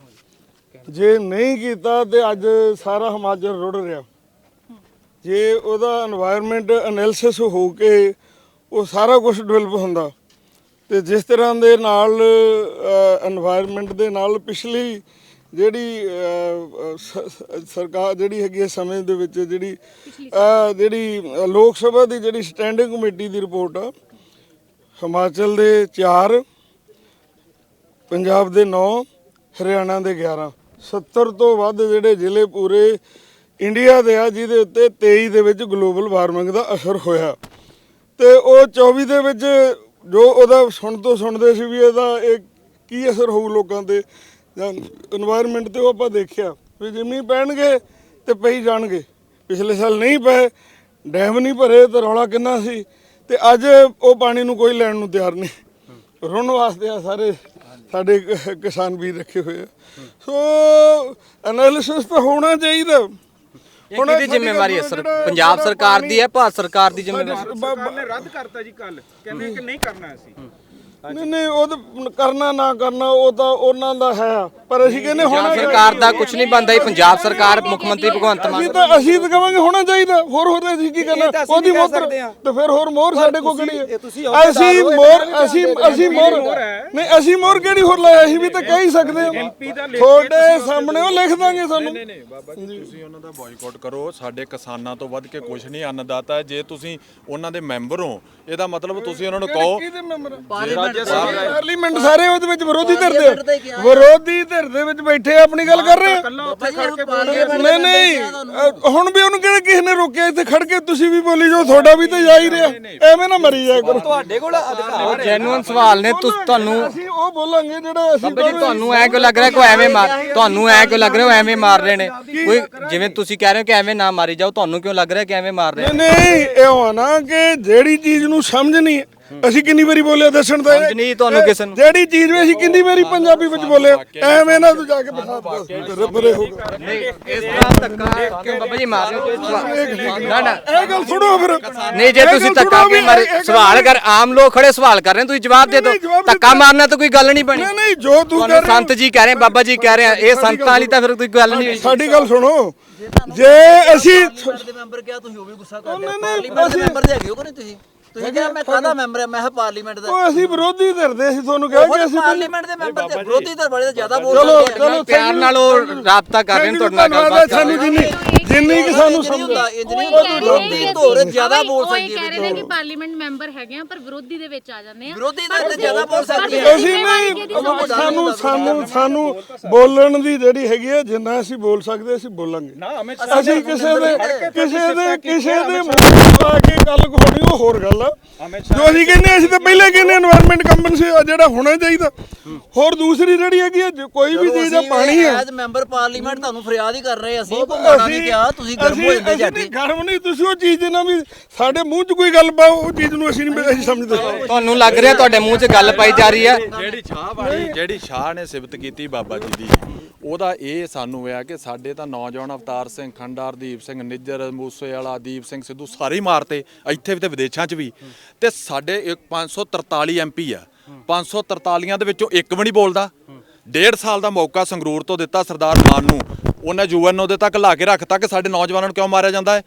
ਜੇ ਨਹੀਂ ਕੀਤਾ ਤੇ ਅੱਜ ਸਾਰਾ ਹਿਮਾਚਲ ਰੁੜ ਰਿਹਾ। ਜੇ ਉਹਦਾ এনवायरमेंट ਐਨਾਲਿਸਿਸ ਹੋ ਕੇ ਉਹ ਸਾਰਾ ਕੁਝ ਡਿਵੈਲਪ ਹੁੰਦਾ ਤੇ ਜਿਸ ਤਰ੍ਹਾਂ ਦੇ ਨਾਲ এনवायरमेंट ਦੇ ਨਾਲ ਪਿਛਲੀ ਜਿਹੜੀ ਸਰਕਾਰ ਜਿਹੜੀ ਹੈਗੀ ਸਮੇਂ ਦੇ ਵਿੱਚ ਜਿਹੜੀ ਜਿਹੜੀ ਲੋਕ ਸਭਾ ਦੀ ਜਿਹੜੀ ਸਟੈਂਡਿੰਗ ਕਮੇਟੀ ਦੀ ਰਿਪੋਰਟ ਆ ਹਿਮਾਚਲ ਦੇ 4 ਪੰਜਾਬ ਦੇ 9 ਹਰਿਆਣਾ ਦੇ 11 70 ਤੋਂ ਵੱਧ ਜਿਹੜੇ ਜ਼ਿਲ੍ਹੇ ਪੂਰੇ ਇੰਡੀਆ ਦੇ ਆ, ਜਿਹਦੇ ਉੱਤੇ 23 ਦੇ ਵਿੱਚ ਗਲੋਬਲ ਵਾਰਮਿੰਗ ਦਾ ਅਸਰ ਹੋਇਆ। ਤੇ ਉਹ 24 ਦੇ ਵਿੱਚ ਜੋ ਉਹਦਾ ਸੁਣ ਤੋਂ ਸੁਣਦੇ ਸੀ ਵੀ ਇਹਦਾ ਇਹ ਕੀ ਅਸਰ ਹੋਊ ਲੋਕਾਂ ਤੇ, ਜਾਂ এনवायरमेंट ਤੇ ਉਹ ਆਪਾਂ ਦੇਖਿਆ ਵੀ ਜਿੰਮੀ ਪੈਣਗੇ ਤੇ ਪਈ ਜਾਣਗੇ। ਪਿਛਲੇ ਸਾਲ ਨਹੀਂ ਪਏ ਡੈਮ ਨਹੀਂ ਭਰੇ ਤਾਂ ਰੌਲਾ ਕਿੰਨਾ ਸੀ? ਤੇ ਅੱਜ ਉਹ ਪਾਣੀ ਨੂੰ ਕੋਈ ਲੈਣ ਨੂੰ ਤਿਆਰ ਨਹੀਂ। ਰੁਣ ਵਾਸਤੇ ਆ ਸਾਰੇ ਸਾਡੇ ਕਿਸਾਨ ਵੀਰ ਰੱਖੇ ਹੋਏ ਆ। ਸੋ ਐਨਾਲਿਸਿਸ ਤਾਂ ਹੋਣਾ ਚਾਹੀਦਾ। ਇਹ ਕਿਹਦੀ ਜ਼ਿੰਮੇਵਾਰੀ ਹੈ ਸਰ ਪੰਜਾਬ ਸਰਕਾਰ ਦੀ ਹੈ ਭਾਰਤ ਸਰਕਾਰ ਦੀ ਜ਼ਿੰਮੇਵਾਰੀ? ਸਰਕਾਰ ਨੇ ਰੱਦ ਕਰਤਾ ਜੀ ਕੱਲ ਕਹਿੰਦੇ ਕਿ ਨਹੀਂ ਕਰਨਾ ਅਸੀਂ। ਨਹੀਂ ਨਹੀਂ ਉਹ ਤਾਂ ਕਰਨਾ ਨਾ ਕਰਨਾ ਉਹ ਤਾਂ ਉਹਨਾਂ ਦਾ ਹੈ। ਪਰ ਅਸੀਂ ਕਹਿੰਦੇ ਹੋਣਾ ਸਰਕਾਰ ਦਾ ਕੁਝ ਨਹੀਂ ਬੰਦਾ ਹੀ ਪੰਜਾਬ ਸਰਕਾਰ ਮੁੱਖ ਮੰਤਰੀ ਭਗਵੰਤ ਮਾਨ। ਅਸੀਂ ਤਾਂ ਅਸੀਂ ਤਾਂ ਕਵਾਂਗੇ ਹੋਣਾ ਚਾਹੀਦਾ। ਹੋਰ ਹੋਰ ਅਸੀਂ ਕੀ ਕਰਨਾ? ਉਹਦੀ ਮੋਹਰ ਤੇ ਫਿਰ ਹੋਰ ਮੋਹਰ ਸਾਡੇ ਕੋਲ ਕਿਹੜੀ ਹੈ? ਅਸੀਂ ਮੋਹਰ ਅਸੀਂ ਅਸੀਂ ਮੋਹਰ ਨਹੀਂ ਅਸੀਂ ਮੋਹਰ ਕਿਹੜੀ ਹੋਰ ਲਾਇਆ ਅਸੀਂ ਵੀ ਤਾਂ ਕਹਿ ਹੀ ਸਕਦੇ ਹਾਂ। ਤੁਹਾਡੇ ਸਾਹਮਣੇ ਉਹ ਲਿਖ ਦਾਂਗੇ ਸਾਨੂੰ। ਨਹੀਂ ਬਾਬਾ ਜੀ ਤੁਸੀਂ ਉਹਨਾਂ ਦਾ ਬਾਈਕਾਟ ਕਰੋ। ਸਾਡੇ ਕਿਸਾਨਾਂ ਤੋਂ ਵੱਧ ਕੇ ਕੁਝ ਨਹੀਂ ਅੰਨਦਾਤਾ। ਜੇ ਤੁਸੀਂ ਉਹਨਾਂ ਦੇ ਮੈਂਬਰ ਹੋ ਇਹਦਾ ਮਤਲਬ ਤੁਸੀਂ ਉਹਨਾਂ ਨੂੰ ਕਹੋ ਕਿਹਦੇ ਮੈਂਬਰ ਪਾਰਲੀਮੈਂਟ ਸਾਰੇ ਉਹਦੇ ਵਿੱਚ ਵਿਰੋਧੀ ਧਿਰ ਦੇ। ਵਿਰੋਧੀ ਧਿਰ ਦੇ ਵਿੱਚ ਬੈਠੇ ਆਪਣੀ ਗੱਲ ਕਰ ਰਹੇ ਨਹੀਂ ਨਹੀਂ। ਹੁਣ ਵੀ ਉਹਨੂੰ ਕਿਹੜੇ ਕਿਸੇ ਨੇ ਰੋਕਿਆ? ਇੱਥੇ ਖੜ ਕੇ ਤੁਸੀਂ ਵੀ ਬੋਲੀ ਜੋ ਤੁਹਾਡਾ ਵੀ ਤਾਂ ਜਾ ਹੀ ਰਿਹਾ। ਐਵੇਂ ਨਾ ਮਰੀ ਜਾਇਆ ਕਰੋ। ਤੁਹਾਡੇ ਕੋਲ ਅਧਿਕਾਰ ਜੈਨੂਅਨ ਸਵਾਲ ਨੇ ਤੁਸ ਤੁਹਾਨੂੰ ਅਸੀਂ ਉਹ ਬੋਲਾਂਗੇ ਜਿਹੜਾ ਅਸੀਂ ਬਾਬਾ ਜੀ ਤੁਹਾਨੂੰ ਐ ਕਿਉਂ ਲੱਗ ਰਿਹਾ ਕੋਈ ਐਵੇਂ ਮਾਰ ਤੁਹਾਨੂੰ ਐ ਕਿਉਂ ਲੱਗ ਰਿਹਾ ਉਹ ਐਵੇਂ ਮਾਰ ਰਹੇ ਨੇ? ਕੋਈ ਜਿਵੇਂ ਤੁਸੀਂ ਕਹਿ ਰਹੇ ਹੋ ਕਿ ਐਵੇਂ ਨਾ ਮਾਰੀ ਜਾਓ ਤੁਹਾਨੂੰ ਕਿਉਂ ਲੱਗ ਰਿਹਾ ਕਿ ਐਵੇਂ ਮਾਰ ਰਹੇ ਨਹੀਂ ਨਹੀਂ ਇਹ ਹੋਣਾ ਕਿ ਜਿਹੜੀ ਚੀਜ਼ ਨੂੰ ਸਮਝ ਨਹੀਂ ਅਸੀਂ ਕਿੰਨੀ ਵਾਰੀ ਬੋਲਿਆ ਦੱਸਣ ਦਾ ਸਮਝ ਨਹੀਂ ਤੁਹਾਨੂੰ ਕਿਸੇ ਨੂੰ। ਜਿਹੜੀ ਚੀਜ਼ ਵੀ ਅਸੀਂ ਕਿੰਨੀ ਵਾਰੀ ਪੰਜਾਬੀ ਵਿੱਚ ਬੋਲਿਆ ਐਵੇਂ ਨਾ ਤੂੰ ਜਾ ਕੇ ਬਸਾ ਤੇਰੇ ਪਰੇ ਹੋ ਨਹੀਂ ਇਸ ਤਰ੍ਹਾਂ ਧੱਕਾ ਕਿਉਂ ਬਾਬਾ ਜੀ ਮਾਰ ਰਹੇ ਹੋ ਨਾ ਨਾ। ਇਹ ਗੱਲ ਸੁਣੋ ਫਿਰ। ਨਹੀਂ ਜੇ ਇਹ ਤੁਸੀਂ ਧੱਕਾ ਸੁਣੋ ਕੇ ਵੀ ਮਾਰੇ ਇਹ ਗੱਲ ਸਵਾਲ ਕਰ ਆਮ ਲੋਕ ਖੜੇ ਸਵਾਲ ਕਰ ਰਹੇ ਨੇ ਤੁਸੀਂ ਜਵਾਬ ਦੇ ਦਿਓ। ਨਹੀਂ, ਜਵਾਬ ਨਹੀਂ ਧੱਕਾ ਮਾਰਨਾ ਤਾਂ ਕੋਈ ਗੱਲ ਨਹੀਂ ਬਣੀ। ਨਹੀਂ ਨਹੀਂ ਜੋ ਤੂੰ ਤੁਹਾਨੂੰ ਕਰ ਰਿਹਾ ਸੰਤ ਜੀ ਕਹਿ ਰਹੇ ਬਾਬਾ ਜੀ ਕਹਿ ਰਹੇ ਆ ਇਹ ਸੰਤਾਂ ਵਾਲੀ ਤਾਂ ਫਿਰ ਕੋਈ ਗੱਲ ਨਹੀਂ ਹੋਈ। ਸਾਡੀ ਗੱਲ ਸੁਣੋ। ਜੇ ਅਸੀਂ ਮੈਂਬਰ ਕਿਹਾ ਤੁਸੀਂ ਉਹ ਵੀ ਗੁੱਸਾ ਕਰ ਰਹੇ ਹੋ। ਪਾਰਲੀਮੈਂਟ ਦੇ ਮੈਂਬਰ ਦੇ ਹੈਗੇ ਹੋ ਕਿ ਨਹੀਂ ਤੁਸੀਂ? ਤੁਸੀਂ ਕਿਹਾ ਮੈਂ ਕਾਹਦਾ ਮੈਂਬਰ ਹਾਂ ਮੈਂ ਕਿਹਾ ਪਾਰਲੀਮੈਂਟ ਦਾ। ਉਹ ਅਸੀਂ ਵਿਰੋਧੀ ਧਿਰਦੇ ਅਸੀਂ ਤੁਹਾਨੂੰ ਕਿਹਾ ਕਿ ਅਸੀਂ ਪਾਰਲੀਮੈਂਟ ਦੇ ਮੈਂਬਰ ਤੇ ਵਿਰੋਧੀ ਧਿਰ ਵਾਲੇ ਤਾਂ ਜ਼ਿਆਦਾ ਬੋਲ ਚਲੋ ਆ। ਚਲੋ ਪਿਆਰ ਨਾਲ ਉਹ ਰਾਬਤਾ ਕਰ ਰਹੇ ਨੇ ਤੁਹਾਡੇ ਨਾਲ ਗੱਲਬਾਤ ਕਰ ਸਾਨੂੰ ਰਹੇ ਨੇ। ਜਿੰਨੀ ਜਿੰਨੀ ਕਿ ਸਾਨੂੰ ਸਮਝ ਹੁੰਦਾ ਇੰਜੀਨੀਅਰ ਉਹ ਕਹਿ ਰਹੇ ਨੇ ਧੋਰ ਜ਼ਿਆਦਾ ਬੋਲ ਕੋਈ ਕਹਿ ਰਹੇ ਨੇ ਕਿ ਪਾਰਲੀਮੈਂਟ ਮੈਂਬਰ ਹੈਗੇ ਆ ਪਰ ਵਿਰੋਧੀ ਦੇ ਵਿੱਚ ਆ ਜਾਂਦੇ ਆ। ਵਿਰੋਧੀ ਦਾ ਤੇ ਜ਼ਿਆਦਾ ਬੋਲ ਸਕਦੀ ਹੈ ਅਸੀਂ ਨਹੀਂ ਸਾਨੂੰ ਸਾਨੂੰ ਸਾਨੂੰ ਬੋਲਣ ਦੀ ਜਿਹੜੀ ਹੈਗੀ ਹੈ ਜਿੰਨਾ ਅਸੀਂ ਬੋਲ ਸਕਦੇ ਅਸੀਂ ਬੋਲਾਂਗੇ। ਅਸੀਂ ਕਿਸੇ ਦੇ ਕਿਸੇ ਦੇ ਕਿਸੇ ਦੇ ਮੂੰਹ ਆ ਕੇ ਗੱਲ ਹੋਣੀ ਉਹ ਹੋਰ ਗੱਲ ਆ। ਜੋ ਅਸੀਂ ਕਹਿੰਦੇ ਅਸੀਂ ਤਾਂ ਪਹਿਲੇ ਕਹਿੰਦੇ এনवायरमेंट ਕੰਪਨਸੇ ਜਿਹੜਾ ਹੋਣਾ ਚਾਹੀਦਾ। ਹੋਰ ਦੂਸਰੀ ਜਿਹੜੀ ਹੈਗੀ ਆ ਕੋਈ ਵੀ ਚੀਜ਼ ਆ ਪਾਣੀ ਹੈ ਐਜ਼ ਮੈਂਬਰ ਪਾਰਲੀਮੈਂਟ ਤੁਹਾਨੂੰ ਫਰਿਆਦ ਹੀ ਕਰ ਰਹੇ ਅਸੀਂ ਕੋਈ ਨਹੀਂ ਕਿਹਾ। ਤੁਸੀਂ ਗਰਮ ਹੋ ਜਾਂਦੇ ਅਸੀਂ ਨਹੀਂ ਗਰਮ ਨਹੀਂ ਤੁਸੀਂ ਉਹ ਚੀਜ਼ ਦੇ ਨਾਲ ਵੀ ਸਾਡੇ ਮੂੰਹ 'ਚ ਕੋਈ ਗੱਲ ਪਾਓ ਉਹ ਚੀਜ਼ ਨੂੰ ਅਸੀਂ ਨਹੀਂ ਅਸੀਂ ਸਮਝਦੇ। ਤੁਹਾਨੂੰ ਲੱਗ ਰਿਹਾ ਤੁਹਾਡੇ ਮੂੰਹ 'ਚ ਗੱਲ ਪਾਈ ਜਾ ਰਹੀ ਹੈ? ਜਿਹੜੀ ਸ਼ਾਹ ਵਾਲੀ ਜਿਹੜੀ ਸ਼ਾਹ ਨੇ ਸਿਫਤ ਕੀਤੀ ਬਾਬਾ ਜੀ ਦੀ ਉਹਦਾ ਇਹ ਸਾਨੂੰ ਹੋਇਆ ਕਿ ਸਾਡੇ ਤਾਂ ਨੌਜਵਾਨ ਅਵਤਾਰ ਸਿੰਘ ਖੰਡਾ ਹਰਦੀਪ ਸਿੰਘ ਨਿੱਜਰ ਮੂਸੇ ਵਾਲਾ ਦੀਪ ਸਿੰਘ ਸਿੱਧੂ ਸਾਰੇ ਹੀ ਮਾਰਤੇ ਇੱਥੇ ਵੀ ਤੇ ਵਿਦੇਸ਼ਾਂ 'ਚ ਵੀ। ਤੇ ਸਾਡੇ ਇੱਕ 543 ਐਮਪੀ ਆ। 543 ਦੇ ਵਿੱਚੋਂ ਇੱਕ ਵੀ ਨਹੀਂ ਬੋਲਦਾ। ਡੇਢ ਸਾਲ ਦਾ ਮੌਕਾ ਸੰਗਰੂਰ ਤੋਂ ਦਿੱਤਾ ਸਰਦਾਰ ਮਾਨ ਨੂੰ। ਉਹਨੇ ਯੂਐਨ ਉਹਦੇ ਤੱਕ ਲਾ ਕੇ ਰੱਖਤਾ ਕਿ ਸਾਡੇ ਨੌਜਵਾਨਾਂ ਨੂੰ ਕਿਉਂ ਮਾਰਿਆ ਜਾਂਦਾ ਹੈ?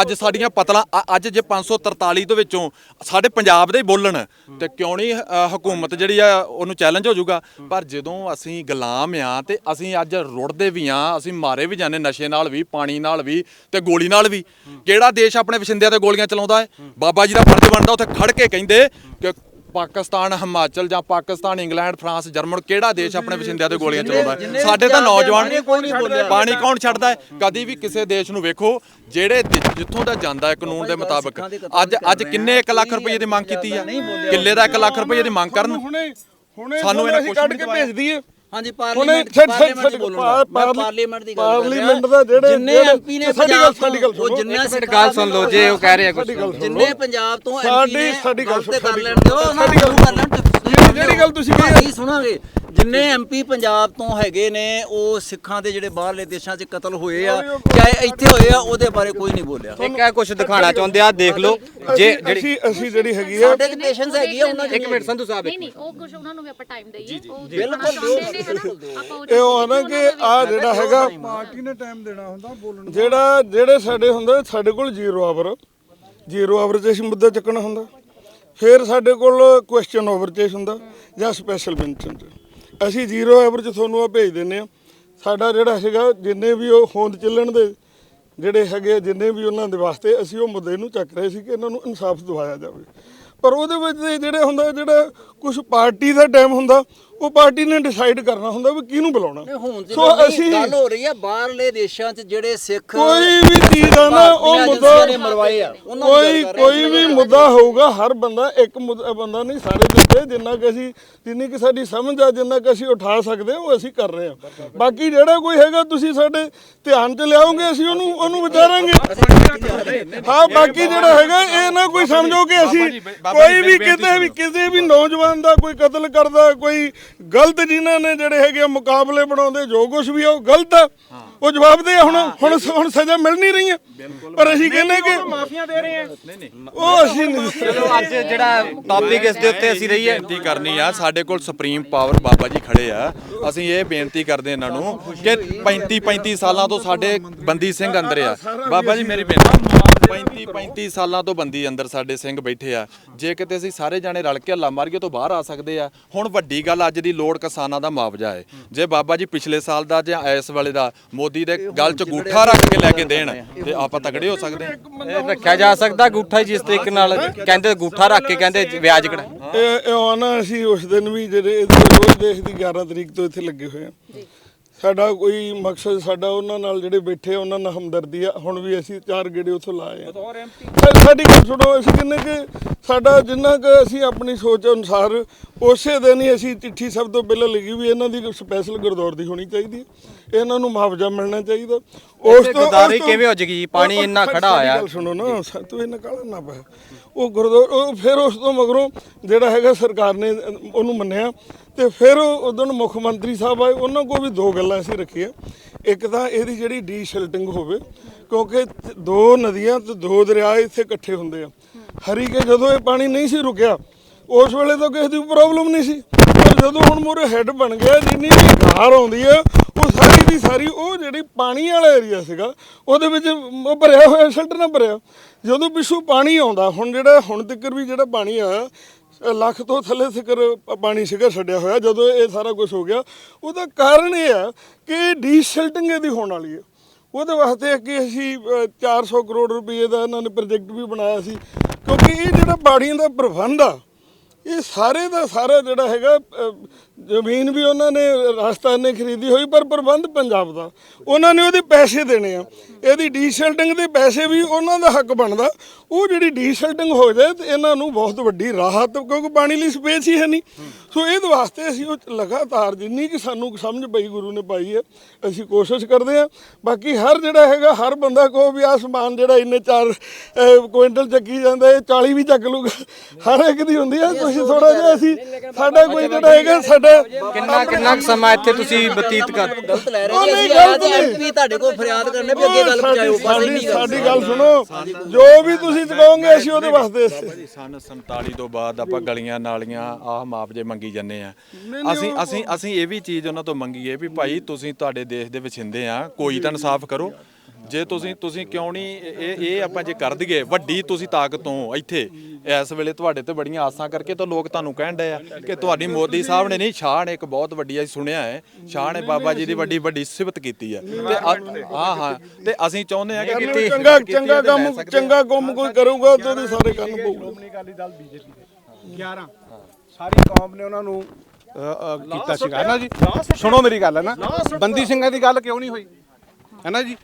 ਅੱਜ ਸਾਡੀਆਂ ਪਤਲਾਂ ਅੱਜ ਜੇ 543 ਦੇ ਵਿੱਚੋਂ ਸਾਡੇ ਪੰਜਾਬ ਦੇ ਹੀ ਬੋਲਣ ਤੇ ਕਿਉਂ ਨਹੀਂ ਹਕੂਮਤ ਜਿਹੜੀ ਆ ਉਹਨੂੰ ਚੈਲੰਜ ਹੋ ਜਾਊਗਾ? ਪਰ ਜਦੋਂ ਅਸੀਂ ਗੁਲਾਮ ਆ ਤੇ ਅਸੀਂ ਅੱਜ ਰੁੜਦੇ ਵੀ ਆ ਅਸੀਂ ਮਾਰੇ ਵੀ ਜਾਂਦੇ ਨਸ਼ੇ ਨਾਲ ਵੀ ਪਾਣੀ ਨਾਲ ਵੀ ਤੇ ਗੋਲੀ ਨਾਲ ਵੀ। ਕਿਹੜਾ ਦੇਸ਼ ਆਪਣੇ ਵਸਿੰਦਿਆਂ ਤੇ ਗੋਲੀਆਂ ਚਲਾਉਂਦਾ ਹੈ? ਬਾਬਾ ਜੀ ਦਾ ਫਰਜ਼ ਬਣਦਾ ਉੱਥੇ ਖੜ ਕੇ ਕਹਿੰਦੇ ਕਿ ਪਾਕਿਸਤਾਨ ਹਿਮਾਚਲ ਜਾਂ ਪਾਕਿਸਤਾਨ ਇੰਗਲੈਂਡ ਫਰਾਂਸ ਜਰਮਨ ਕਿਹੜਾ ਦੇਸ਼ ਆਪਣੇ ਵਸਿੰਦਿਆਂ ਤੇ ਗੋਲੀਆਂ ਚਲਾਉਂਦਾ ਸਾਡੇ ਤਾਂ ਨੌਜਵਾਨ ਪਾਣੀ ਕੌਣ ਛੱਡਦਾ ਹੈ? ਕਦੀ ਵੀ ਕਿਸੇ ਦੇਸ਼ ਨੂੰ ਵੇਖੋ ਜਿਹੜੇ ਜਿੱਥੋਂ ਦਾ ਜਾਂਦਾ ਹੈ ਕਾਨੂੰਨ ਦੇ ਮੁਤਾਬਕ। ਅੱਜ ਅੱਜ ਕਿੰਨੇ 1 ਲੱਖ ਰੁਪਏ ਦੀ ਮੰਗ ਕੀਤੀ ਆ? ਕਿੱਲੇ ਦਾ 1 ਲੱਖ ਰੁਪਏ ਦੀ ਮੰਗ ਕਰਨ? ਸਾਨੂੰ ਇਹਨਾਂ ਕੁਛ ਕੱਢ ਕੇ। ਭੇਜ ਦਈਏ। ਹਾਂਜੀ ਪਾਰਲੀਮੈਂਟ ਪਾਰਲੀਮੈਂਟ ਦੀ ਪਾਰਲੀ- ਪਾਰਲੀਮੈਂਟ ਦੀ ਗੱਲ ਪਾਰਲੀਮੈਂਟ ਦਾ ਜਿਹੜੇ ਜਿੰਨੇ ਐਮਪੀ ਨੇ ਸਾਡੀ ਗੱਲ ਸਾਡੀ ਗੱਲ ਸੁਣੋ। ਜਿੰਨਾ ਮਿੰਟ ਗੱਲ ਸੁਣ। ਲਓ ਜੇ ਉਹ ਕਹਿ ਰਹੇ ਕੁਝ ਜਿੰਨੇ ਪੰਜਾਬ ਤੋਂ ਐਮਪੀ ਸਾਡੀ- ਨੇ ਸਾਡੀ ਗੱਲ ਕਰ ਸਾਡੀ ਲੈਣ ਦਿਓ ਉਹਨਾਂ ਸਾਡੀ ਗੱਲ ਕਰ ਲੈਣ ਜਿਹੜੀ- ਗੱਲ ਤੁਸੀਂ ਕਹੀ ਸੁਣਾਂਗੇ। ਜਿੰਨੇ ਐਮਪੀ ਪੰਜਾਬ ਤੋਂ ਹੈਗੇ ਨੇ ਉਹ ਸਿੱਖਾਂ ਦੇ ਜਿਹੜੇ ਬਾਹਰਲੇ ਦੇਸ਼ਾਂ 'ਚ ਕਤਲ ਹੋਏ ਆ ਚਾਹੇ ਇੱਥੇ ਹੋਏ ਆ ਉਹਦੇ ਬਾਰੇ ਕੋਈ ਨਹੀਂ ਬੋਲਿਆ। ਇੱਕ ਹੈ ਕੁਝ ਦਿਖਾਣਾ ਚਾਹੁੰਦੇ ਆ ਦੇਖ ਲਓ ਜੇ ਜਿਹੜੀ ਅਸੀਂ ਅਸੀਂ ਜਿਹੜੀ ਹੈਗੀ ਆ ਸਾਡੇ ਪੇਸ਼ੈਂਸ ਹੈਗੀ ਆ ਉਹਨਾਂ ਦੀ ਇੱਕ ਮਿੰਟ ਸੰਧੂ ਸਾਹਿਬ ਨਹੀਂ ਨਹੀਂ ਉਹ ਕੁਝ ਉਹਨਾਂ ਨੂੰ ਵੀ ਆਪਾਂ ਟਾਈਮ ਦਈਏ। ਉਹ ਬਿਲਕੁਲ ਚਾਹੁੰਦੇ ਨੇ ਹਨਾ ਆਪਾਂ ਉਹ ਇਹ ਉਹ ਨਾ ਕਿ ਆ। ਜਿਹੜਾ ਹੈਗਾ ਪਾਰਟੀ ਨੇ ਟਾਈਮ ਦੇਣਾ ਹੁੰਦਾ ਬੋਲਣ ਜਿਹੜਾ ਜਿਹੜੇ ਸਾਡੇ ਹੁੰਦਾ ਸਾਡੇ ਕੋਲ ਜ਼ੀਰੋ ਆਵਰ ਜ਼ੀਰੋ ਆਵਰ 'ਚ ਅਸੀਂ ਮੁੱਦਾ ਚੱਕਣਾ ਹੁੰਦਾ। ਫਿਰ ਸਾਡੇ ਕੋਲ ਕੁਐਸਚਨ ਆਵਰ 'ਚ ਹੁੰਦਾ ਜਾਂ ਸਪੈਸ਼ਲ ਮੈਂਸ਼ਨ 'ਚ। ਅਸੀਂ ਜ਼ੀਰੋ ਐਵਰੇਜ ਤੁਹਾਨੂੰ ਆ ਭੇਜ ਦਿੰਨੇ ਆ ਸਾਡਾ ਜਿਹੜਾ ਹੈਗਾ ਜਿੰਨੇ ਵੀ ਉਹ ਹੋਂਦ ਚੱਲਣ ਦੇ ਜਿਹੜੇ ਹੈਗੇ ਆ, ਜਿੰਨੇ ਵੀ ਉਹਨਾਂ ਦੇ ਵਾਸਤੇ ਅਸੀਂ ਉਹ ਮੁੱਦੇ ਨੂੰ ਚੱਕ ਰਹੇ ਸੀ ਕਿ ਇਹਨਾਂ ਨੂੰ ਇਨਸਾਫ ਦਿਵਾਇਆ ਜਾਵੇ। ਪਰ ਉਹਦੇ ਵਿੱਚ ਇਹ ਜਿਹੜੇ ਹੁੰਦਾ ਜਿਹੜਾ ਕੁਝ ਪਾਰਟੀ ਦਾ ਟਾਈਮ ਹੁੰਦਾ ਉਹ ਪਾਰਟੀ ਨੇ ਡਿਸਾਈਡ ਕਰਨਾ ਹੁੰਦਾ ਵੀ ਕਿਹਨੂੰ ਬੁਲਾਉਣਾ। ਹੁਣ ਸੋ ਅਸੀਂ ਗੱਲ ਹੋ ਰਹੀ ਹੈ ਬਾਹਰਲੇ ਦੇਸ਼ਾਂ 'ਚ ਜਿਹੜੇ ਸਿੱਖ ਕੋਈ ਵੀ ਚੀਜ਼ ਆ ਨਾ ਉਹ ਮੁੱਦਾ ਏਜੰਸੀਆਂ ਨੇ ਮਰਵਾਏ ਆ ਉਹਨਾਂ ਦੀ ਕੋਈ ਕੋਈ ਵੀ ਮੁੱਦਾ ਹੋਊਗਾ ਹਰ ਬੰਦਾ ਇੱਕ ਬੰਦਾ ਨਹੀਂ ਸਾਰੇ ਦਿੱਤੇ ਜਿੰਨਾ ਕਿ ਅਸੀਂ ਜਿੰਨੀ ਕਿ ਸਾਡੀ ਸਮਝ ਆ ਜਿੰਨਾ ਕਿ ਅਸੀਂ ਉਠਾ ਸਕਦੇ ਉਹ ਅਸੀਂ ਕਰ ਰਹੇ ਹਾਂ ਬਾਕੀ ਜਿਹੜਾ ਕੋਈ ਹੈਗਾ ਤੁਸੀਂ ਸਾਡੇ ਧਿਆਨ 'ਚ ਲਿਆਓਗੇ ਅਸੀਂ ਉਹਨੂੰ ਉਹਨੂੰ ਵਿਚਾਰਾਂਗੇ। ਹਾਂ ਬਾਕੀ ਜਿਹੜਾ ਹੈਗਾ ਇਹ ਨਾ ਕੋਈ ਸਮਝੋ ਕਿ ਅਸੀਂ ਕੋਈ ਵੀ ਕਿਤੇ ਵੀ ਕਿਸੇ ਵੀ ਨੌਜਵਾਨ ਦਾ ਕੋਈ ਕਤਲ ਕਰਦਾ ਕੋਈ ਗਲਤ ਜਿਨ੍ਹਾਂ ਨੇ ਜਿਹੜੇ ਹੈਗੇ ਮੁਕਾਬਲੇ ਬਣਾਉਂਦੇ ਜੋ ਕੁਝ ਵੀ ਆ ਉਹ ਗਲਤ ਆ। ਉਹ ਜਵਾਬ ਦੇ ਹੁਣ ਹੁਣ ਹੁਣ ਸਜ਼ਾ ਮਿਲ ਨਹੀਂ ਰਹੀਆਂ ਪਰ ਅਸੀਂ ਕਹਿੰਦੇ ਕਿ ਮਾਫੀਆਂ ਦੇ ਰਹੇ ਆ। ਨਹੀਂ ਨਹੀਂ। ਉਹ ਅਸੀਂ ਨਹੀਂ ਚਲੋ ਅੱਜ ਜਿਹੜਾ ਟੌਪਿਕ ਇਸ ਦੇ ਉੱਤੇ ਅਸੀਂ ਰਹੀ ਹੈ ਬੇਨਤੀ ਕਰਨੀ ਆ ਸਾਡੇ ਕੋਲ ਸੁਪਰੀਮ ਪਾਵਰ ਬਾਬਾ ਜੀ ਖੜੇ ਆ। ਅਸੀਂ ਇਹ ਬੇਨਤੀ ਕਰਦੇ ਇਹਨਾਂ ਨੂੰ ਕਿ 35 35 ਸਾਲਾਂ ਤੋਂ ਸਾਡੇ ਬੰਦੀ ਸਿੰਘ ਅੰਦਰ ਆ। ਬਾਬਾ ਜੀ ਮੇਰੀ ਬੇਨਤੀ 35 35 ਸਾਲਾਂ ਤੋਂ ਬੰਦੀ ਅੰਦਰ ਸਾਡੇ ਸਿੰਘ ਬੈਠੇ ਆ। ਜੇ ਕਿਤੇ ਅਸੀਂ ਸਾਰੇ ਜਾਣੇ ਰਲ ਕੇ ਹੱਲਾ ਮਾਰੀਏ ਤੋਂ ਬਾਹਰ ਆ ਸਕਦੇ ਆ। ਹੁਣ ਵੱਡੀ ਗੱਲ ਅੱਜ ਦੀ ਲੋੜ ਕਿਸਾਨਾਂ ਦਾ ਮੁਆਵਜ਼ਾ ਹੈ। ਜੇ ਬਾਬਾ ਜੀ ਪਿਛਲੇ ਸਾਲ ਦਾ ਜਾਂ ਇਸ ਵੇਲੇ ਦਾ ਮੋਦੀ ਦੇ ਗਲ 'ਚ ਗੂਠਾ ਰੱਖ ਕੇ ਲੈ ਕੇ ਦੇਣ ਤੇ ਆਪਾਂ ਤਗੜੇ ਹੋ ਸਕਦੇ ਹਾਂ। ਇਹ ਰੱਖਿਆ ਜਾ ਸਕਦਾ ਗੂਠਾ ਹੀ ਜਿਸ ਤਰੀਕੇ ਨਾਲ ਕਹਿੰਦੇ ਗੂਠਾ ਰੱਖ ਕੇ ਕਹਿੰਦੇ ਵਿਆਜ ਕਢਾ। ਇਹ ਇਹ ਆਉਣਾ ਅਸੀਂ ਉਸ ਦਿਨ ਵੀ ਜਿਹੜੇ ਰੋਜ਼ ਦੇਸ਼ ਦੀ 11 ਤਰੀਕ ਤੋਂ ਇੱਥੇ ਲੱਗੇ ਹੋਏ ਆ ਸਾਡਾ ਕੋਈ ਮਕਸਦ ਸਾਡਾ ਉਹਨਾਂ ਨਾਲ ਜਿਹੜੇ ਬੈਠੇ ਉਹਨਾਂ ਨਾਲ ਹਮਦਰਦੀ ਆ। ਹੁਣ ਵੀ ਅਸੀਂ ਚਾਰ ਗੇੜੇ ਉੱਥੋਂ ਲਾਏ ਆ। ਸਾਡੀ ਗੱਲ ਸੁਣੋ ਅਸੀਂ ਕਹਿੰਦੇ ਕਿ ਸਾਡਾ ਜਿੰਨਾ ਕੁ ਅਸੀਂ ਆਪਣੀ ਸੋਚ ਅਨੁਸਾਰ ਉਸੇ ਦਿਨ ਹੀ ਅਸੀਂ ਚਿੱਠੀ ਸਭ ਤੋਂ ਪਹਿਲਾਂ ਲਿਖੀ ਵੀ ਇਹਨਾਂ ਦੀ ਸਪੈਸ਼ਲ ਗੁਰਦੌਰ ਦੀ ਹੋਣੀ ਚਾਹੀਦੀ ਹੈ। ਇਹਨਾਂ ਨੂੰ ਮੁਆਵਜ਼ਾ ਮਿਲਣਾ ਚਾਹੀਦਾ। ਉਸ ਤੋਂ ਗਰਦਾਰੀ ਕਿਵੇਂ ਹੋ ਜੇਗੀ? ਪਾਣੀ ਇੰਨਾ ਖੜਾ ਹੋਇਆ। ਗੱਲ ਸੁਣੋ ਨਾ ਤੂੰ ਇਹਨਾਂ ਕਾਲਾ ਨਾ ਪੈ ਉਹ ਗੁਰਦੁਆਰਾ ਉਹ ਫਿਰ ਉਸ ਤੋਂ ਮਗਰੋਂ ਜਿਹੜਾ ਹੈਗਾ ਸਰਕਾਰ ਨੇ ਉਹਨੂੰ ਮੰਨਿਆ। ਤੇ ਫਿਰ ਉਦੋਂ ਮੁੱਖ ਮੰਤਰੀ ਸਾਹਿਬ ਆਏ, ਉਹਨਾਂ ਕੋਲ ਵੀ ਦੋ ਗੱਲਾਂ ਅਸੀਂ ਰੱਖੀਆਂ। ਇੱਕ ਤਾਂ ਇਹਦੀ ਜਿਹੜੀ ਡੀ ਡੀਸ਼ਿਲਟਿੰਗ ਹੋਵੇ, ਕਿਉਂਕਿ ਦੋ ਨਦੀਆਂ ਤੇ ਦੋ ਦਰਿਆ ਇੱਥੇ ਇਕੱਠੇ ਹੁੰਦੇ ਆ। ਹਰੀ ਕੇ ਜਦੋਂ ਇਹ ਪਾਣੀ ਨਹੀਂ ਸੀ ਰੁਕਿਆ, ਉਸ ਵੇਲੇ ਤਾਂ ਕਿਸੇ ਦੀ ਪ੍ਰੋਬਲਮ ਨਹੀਂ ਸੀ। ਪਰ ਜਦੋਂ ਹੁਣ ਮੂਰੇ ਹੈੱਡ ਬਣ ਗਿਆ, ਜਿੰਨੀ ਵੀ ਧਾਰ ਆਉਂਦੀ ਆ, ਉਹ ਸਾਰੀ ਦੀ ਸਾਰੀ ਉਹ ਜਿਹੜੀ ਪਾਣੀ ਵਾਲਾ ਏਰੀਆ ਸੀਗਾ, ਉਹਦੇ ਵਿੱਚ ਉਹ ਭਰਿਆ ਹੋਇਆ, ਸ਼ੈਲਟਰ ਨਾਲ ਭਰਿਆ। ਜਦੋਂ ਪਿੱਛੋਂ ਪਾਣੀ ਆਉਂਦਾ, ਹੁਣ ਜਿਹੜਾ, ਹੁਣ ਤੱਕ ਵੀ ਜਿਹੜਾ ਪਾਣੀ ਆਇਆ ਲੱਖ ਤੋਂ ਥੱਲੇ ਤੱਕਰ ਪਾਣੀ ਸੀਗਾ ਛੱਡਿਆ ਹੋਇਆ ਜਦੋਂ ਇਹ ਸਾਰਾ ਕੁਝ ਹੋ ਗਿਆ। ਉਹਦਾ ਕਾਰਨ ਇਹ ਆ ਕਿ ਡੀਸ਼ਿਲਟਿੰਗ ਇਹਦੀ ਹੋਣ ਵਾਲੀ ਹੈ। ਉਹਦੇ ਵਾਸਤੇ ਅੱਗੇ ਅਸੀਂ ਅ, 400 ਕਰੋੜ ਰੁਪਏ ਦਾ ਇਹਨਾਂ ਨੇ ਪ੍ਰੋਜੈਕਟ ਵੀ ਬਣਾਇਆ ਸੀ। ਕਿਉਂਕਿ ਇਹ ਜਿਹੜਾ ਬਾੜੀਆਂ ਦਾ ਪ੍ਰਬੰਧ ਆ ਇਹ ਸਾਰੇ ਦਾ ਸਾਰਾ ਜਿਹੜਾ ਹੈਗਾ ਜ਼ਮੀਨ ਵੀ ਉਹਨਾਂ ਨੇ ਰਾਜਸਥਾਨ ਨੇ ਖਰੀਦੀ ਹੋਈ ਪਰ ਪ੍ਰਬੰਧ ਪੰਜਾਬ ਦਾ। ਉਹਨਾਂ ਨੇ ਉਹਦੇ ਪੈਸੇ ਦੇਣੇ ਆ। ਇਹਦੀ ਡੀਸ਼ਲਟਿੰਗ ਦੇ ਪੈਸੇ ਵੀ ਉਹਨਾਂ ਦਾ ਹੱਕ ਬਣਦਾ। ਉਹ ਜਿਹੜੀ ਡੀਸ਼ਲਟਿੰਗ ਹੋ ਜਾਏ ਤੇ ਇਹਨਾਂ ਨੂੰ ਬਹੁਤ ਵੱਡੀ ਰਾਹਤ ਕਿਉਂਕਿ ਪਾਣੀ ਲਈ ਸਪੇਸ ਹੀ ਹੈ ਨਹੀਂ। ਸੋ ਇਹਦੇ ਵਾਸਤੇ ਅਸੀਂ ਉਹ ਲਗਾਤਾਰ ਜਿੰਨੀ ਕਿ ਸਾਨੂੰ ਸਮਝ ਪਈ ਗੁਰੂ ਨੇ ਪਾਈ ਹੈ ਅਸੀਂ ਕੋਸ਼ਿਸ਼ ਕਰਦੇ ਆ ਬਾਕੀ ਹਰ ਜਿਹੜਾ ਹੈਗਾ ਹਰ ਬੰਦਾ ਕੋ ਵੀ ਆਹ ਸਮਾਨ ਜਿਹੜਾ ਇੰਨੇ ਚਾਰ ਕੁਇੰਟਲ ਚੱਕੀ ਜਾਂਦਾ ਇਹ 40 ਵੀ ਚੱਕ ਲੂਗਾ ਹਰ ਇੱਕ ਦੀ ਹੁੰਦੀ ਆ। ਤੁਸੀਂ ਥੋੜਾ ਜਿਹਾ ਅਸੀਂ ਸਾਡਾ ਕੋਈ ਜਿਹੜਾ ਹੈਗਾ ਸਾਡਾ ਕਿੰਨਾ ਕਿੰਨਾ ਕੁ ਸਮਾਂ ਇੱਥੇ ਤੁਸੀਂ ਬਤੀਤ ਕਰ ਗਲਤ ਲੈ ਰਹੇ ਜੀ ਅਸੀਂ ਨਹੀਂ। ਐਮਪੀ ਤੁਹਾਡੇ ਕੋਲ ਫਰਿਆਦ ਕਰਨੇ ਵੀ ਅੱਗੇ ਗੱਲ ਪਹੁੰਚਾਇਓ ਬਸ ਸਾਡੀ ਇੰਨੀ ਗੱਲ। ਸਾਡੀ ਗੱਲ ਸੁਣੋ। ਜੋ ਵੀ ਤੁਸੀਂ ਕਹੋਗੇ ਅਸੀਂ ਉਹਦੇ ਵਾਸਤੇ ਜੀ ਸਨ 47 ਤੋਂ ਬਾਅਦ ਆਪਾਂ ਗਲੀਆਂ ਨਾਲੀਆਂ ਆਹ ਮੁਆਵਜ਼ੇ ਮੰਗੀ ਜੰਨੇ ਆ ਅਸੀਂ ਅਸੀਂ ਅਸੀਂ ਇਹ ਵੀ ਚੀਜ਼ ਉਹਨਾਂ ਤੋਂ ਮੰਗੀਏ ਵੀ ਭਾਈ ਤੁਸੀਂ ਤੁਹਾਡੇ ਦੇਸ਼ ਦੇ ਵਸਿੰਦੇ ਆ ਕੋਈ ਤਾਂ ਇਨਸਾਫ ਕਰੋ। ਜੇ ਤੁਸੀਂ ਤੁਸੀਂ ਕਿਉਂ ਨਹੀਂ ਇਹ ਇਹ ਆਪਾਂ ਜੇ ਕਰ ਦਈਏ ਵੱਡੀ ਤੁਸੀਂ ਤਾਕਤ ਹੋ ਇੱਥੇ ਇਸ ਵੇਲੇ ਤੁਹਾਡੇ ਤੇ ਬੜੀਆਂ ਆਸਾਂ ਕਰਕੇ ਤਾਂ ਲੋਕ ਤੁਹਾਨੂੰ ਕਹਿਣ ਡਏ ਆ ਕਿ ਤੁਹਾਡੀ ਮੋਦੀ ਸਾਹਿਬ ਨੇ ਨਹੀਂ ਸ਼ਾਹ ਨੇ ਇੱਕ ਬਹੁਤ ਵੱਡੀ ਅਸੀਂ ਸੁਣਿਆ ਹੈ ਸ਼ਾਹ ਨੇ ਬਾਬਾ ਜੀ ਦੀ ਵੱਡੀ ਵੱਡੀ ਸਿਫਤ ਕੀਤੀ ਹੈ। ਤੇ ਅ- ਹਾਂ ਹਾਂ ਤੇ ਅਸੀਂ ਚਾਹੁੰਦੇ ਆ ਕਿ ਕੀਤੀ ਚੰਗਾ ਚੰਗਾ ਕੰਮ ਚੰਗਾ ਕੰਮ ਕੋਈ ਕਰੂਗਾ ਤੇ ਉਹਦੇ ਸਾਰੇ ਕੰਨ ਪਊਗਾ। ਸ਼੍ਰੋਮਣੀ ਅਕਾਲੀ ਦਲ ਬੀਜੇਪੀ 11 ਸਾਰੀ ਕੌਮ ਨੇ ਉਹਨਾਂ ਨੂੰ ਅ, ਅ, ਕੀਤਾ ਸੀਗਾ ਹੈ ਨਾ ਜੀ ਸੁਣੋ ਮੇਰੀ ਗੱਲ ਹੈ ਨਾ? ਬੰਦੀ ਸਿੰਘਾਂ ਦੀ ਗੱਲ ਕਿਉਂ ਨਹੀਂ ਹੋਈ? ਹੈ ਨਾ ਜੀ?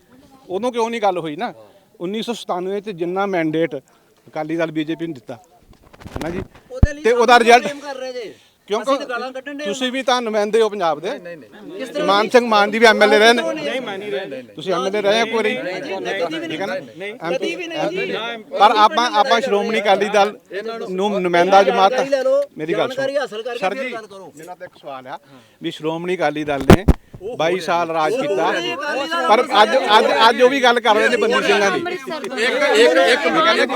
ਉਦੋਂ ਕਿਉਂ ਨਹੀਂ ਗੱਲ ਹੋਈ ਨਾ? 1997 ਚ ਜਿੰਨਾ ਮੈਂਡੇਟ ਅਕਾਲੀ ਦਲ ਬੀਜੇਪੀ ਨੂੰ ਦਿੱਤਾ। ਹੈ ਨਾ ਜੀ ਤੇ ਉਹਦਾ ਰਿਜ਼ਲਟ ਕਰ ਰਹੇ ਜੇ। ਕਿਉਂਕਿ ਤਾਂ ਤੁਸੀਂ ਵੀ ਤਾਂ ਨੁਮਾਇੰਦੇ ਹੋ ਪੰਜਾਬ ਦੇ। ਮਾਨ ਸਿੰਘ ਮਾਨ ਦੀ ਵੀ ਐਮਐਲਏ ਰਹੇ ਨੇ ਨਹੀਂ ਮੈਂ ਨਹੀਂ ਰਹੇ ਤੁਸੀਂ ਐਮਐਲਏ ਰਹੇ ਹੋ ਕੋਈ ਠੀਕ ਹੈ ਨਾ? ਕਦੀ ਵੀ ਨਹੀਂ ਜੀ। ਪਰ ਆਪਾਂ ਆਪਾਂ ਸ਼੍ਰੋਮਣੀ ਅਕਾਲੀ ਦਲ ਨੂੰ ਨੁਮਾਇੰਦਾ ਜਮਾਤ ਮੇਰੀ ਗੱਲ ਸੁਣੋ। ਸਰ ਜੀ। ਮੇਰਾ ਤਾਂ ਇੱਕ ਸਵਾਲ ਆ ਵੀ ਸ਼੍ਰੋਮਣੀ ਅਕਾਲੀ ਦਲ ਨੇ 22 ਸਾਲ ਰਾਜ ਕੀਤਾ। ਪਰ ਅੱਜ ਅੱਜ ਅੱਜ ਉਹ ਵੀ ਗੱਲ ਕਰ ਰਹੇ ਨੇ ਬੰਦੀ ਸਿੰਘਾਂ ਦੀ। ਇੱਕ ਇੱਕ ਇੱਕ ਇੱਕ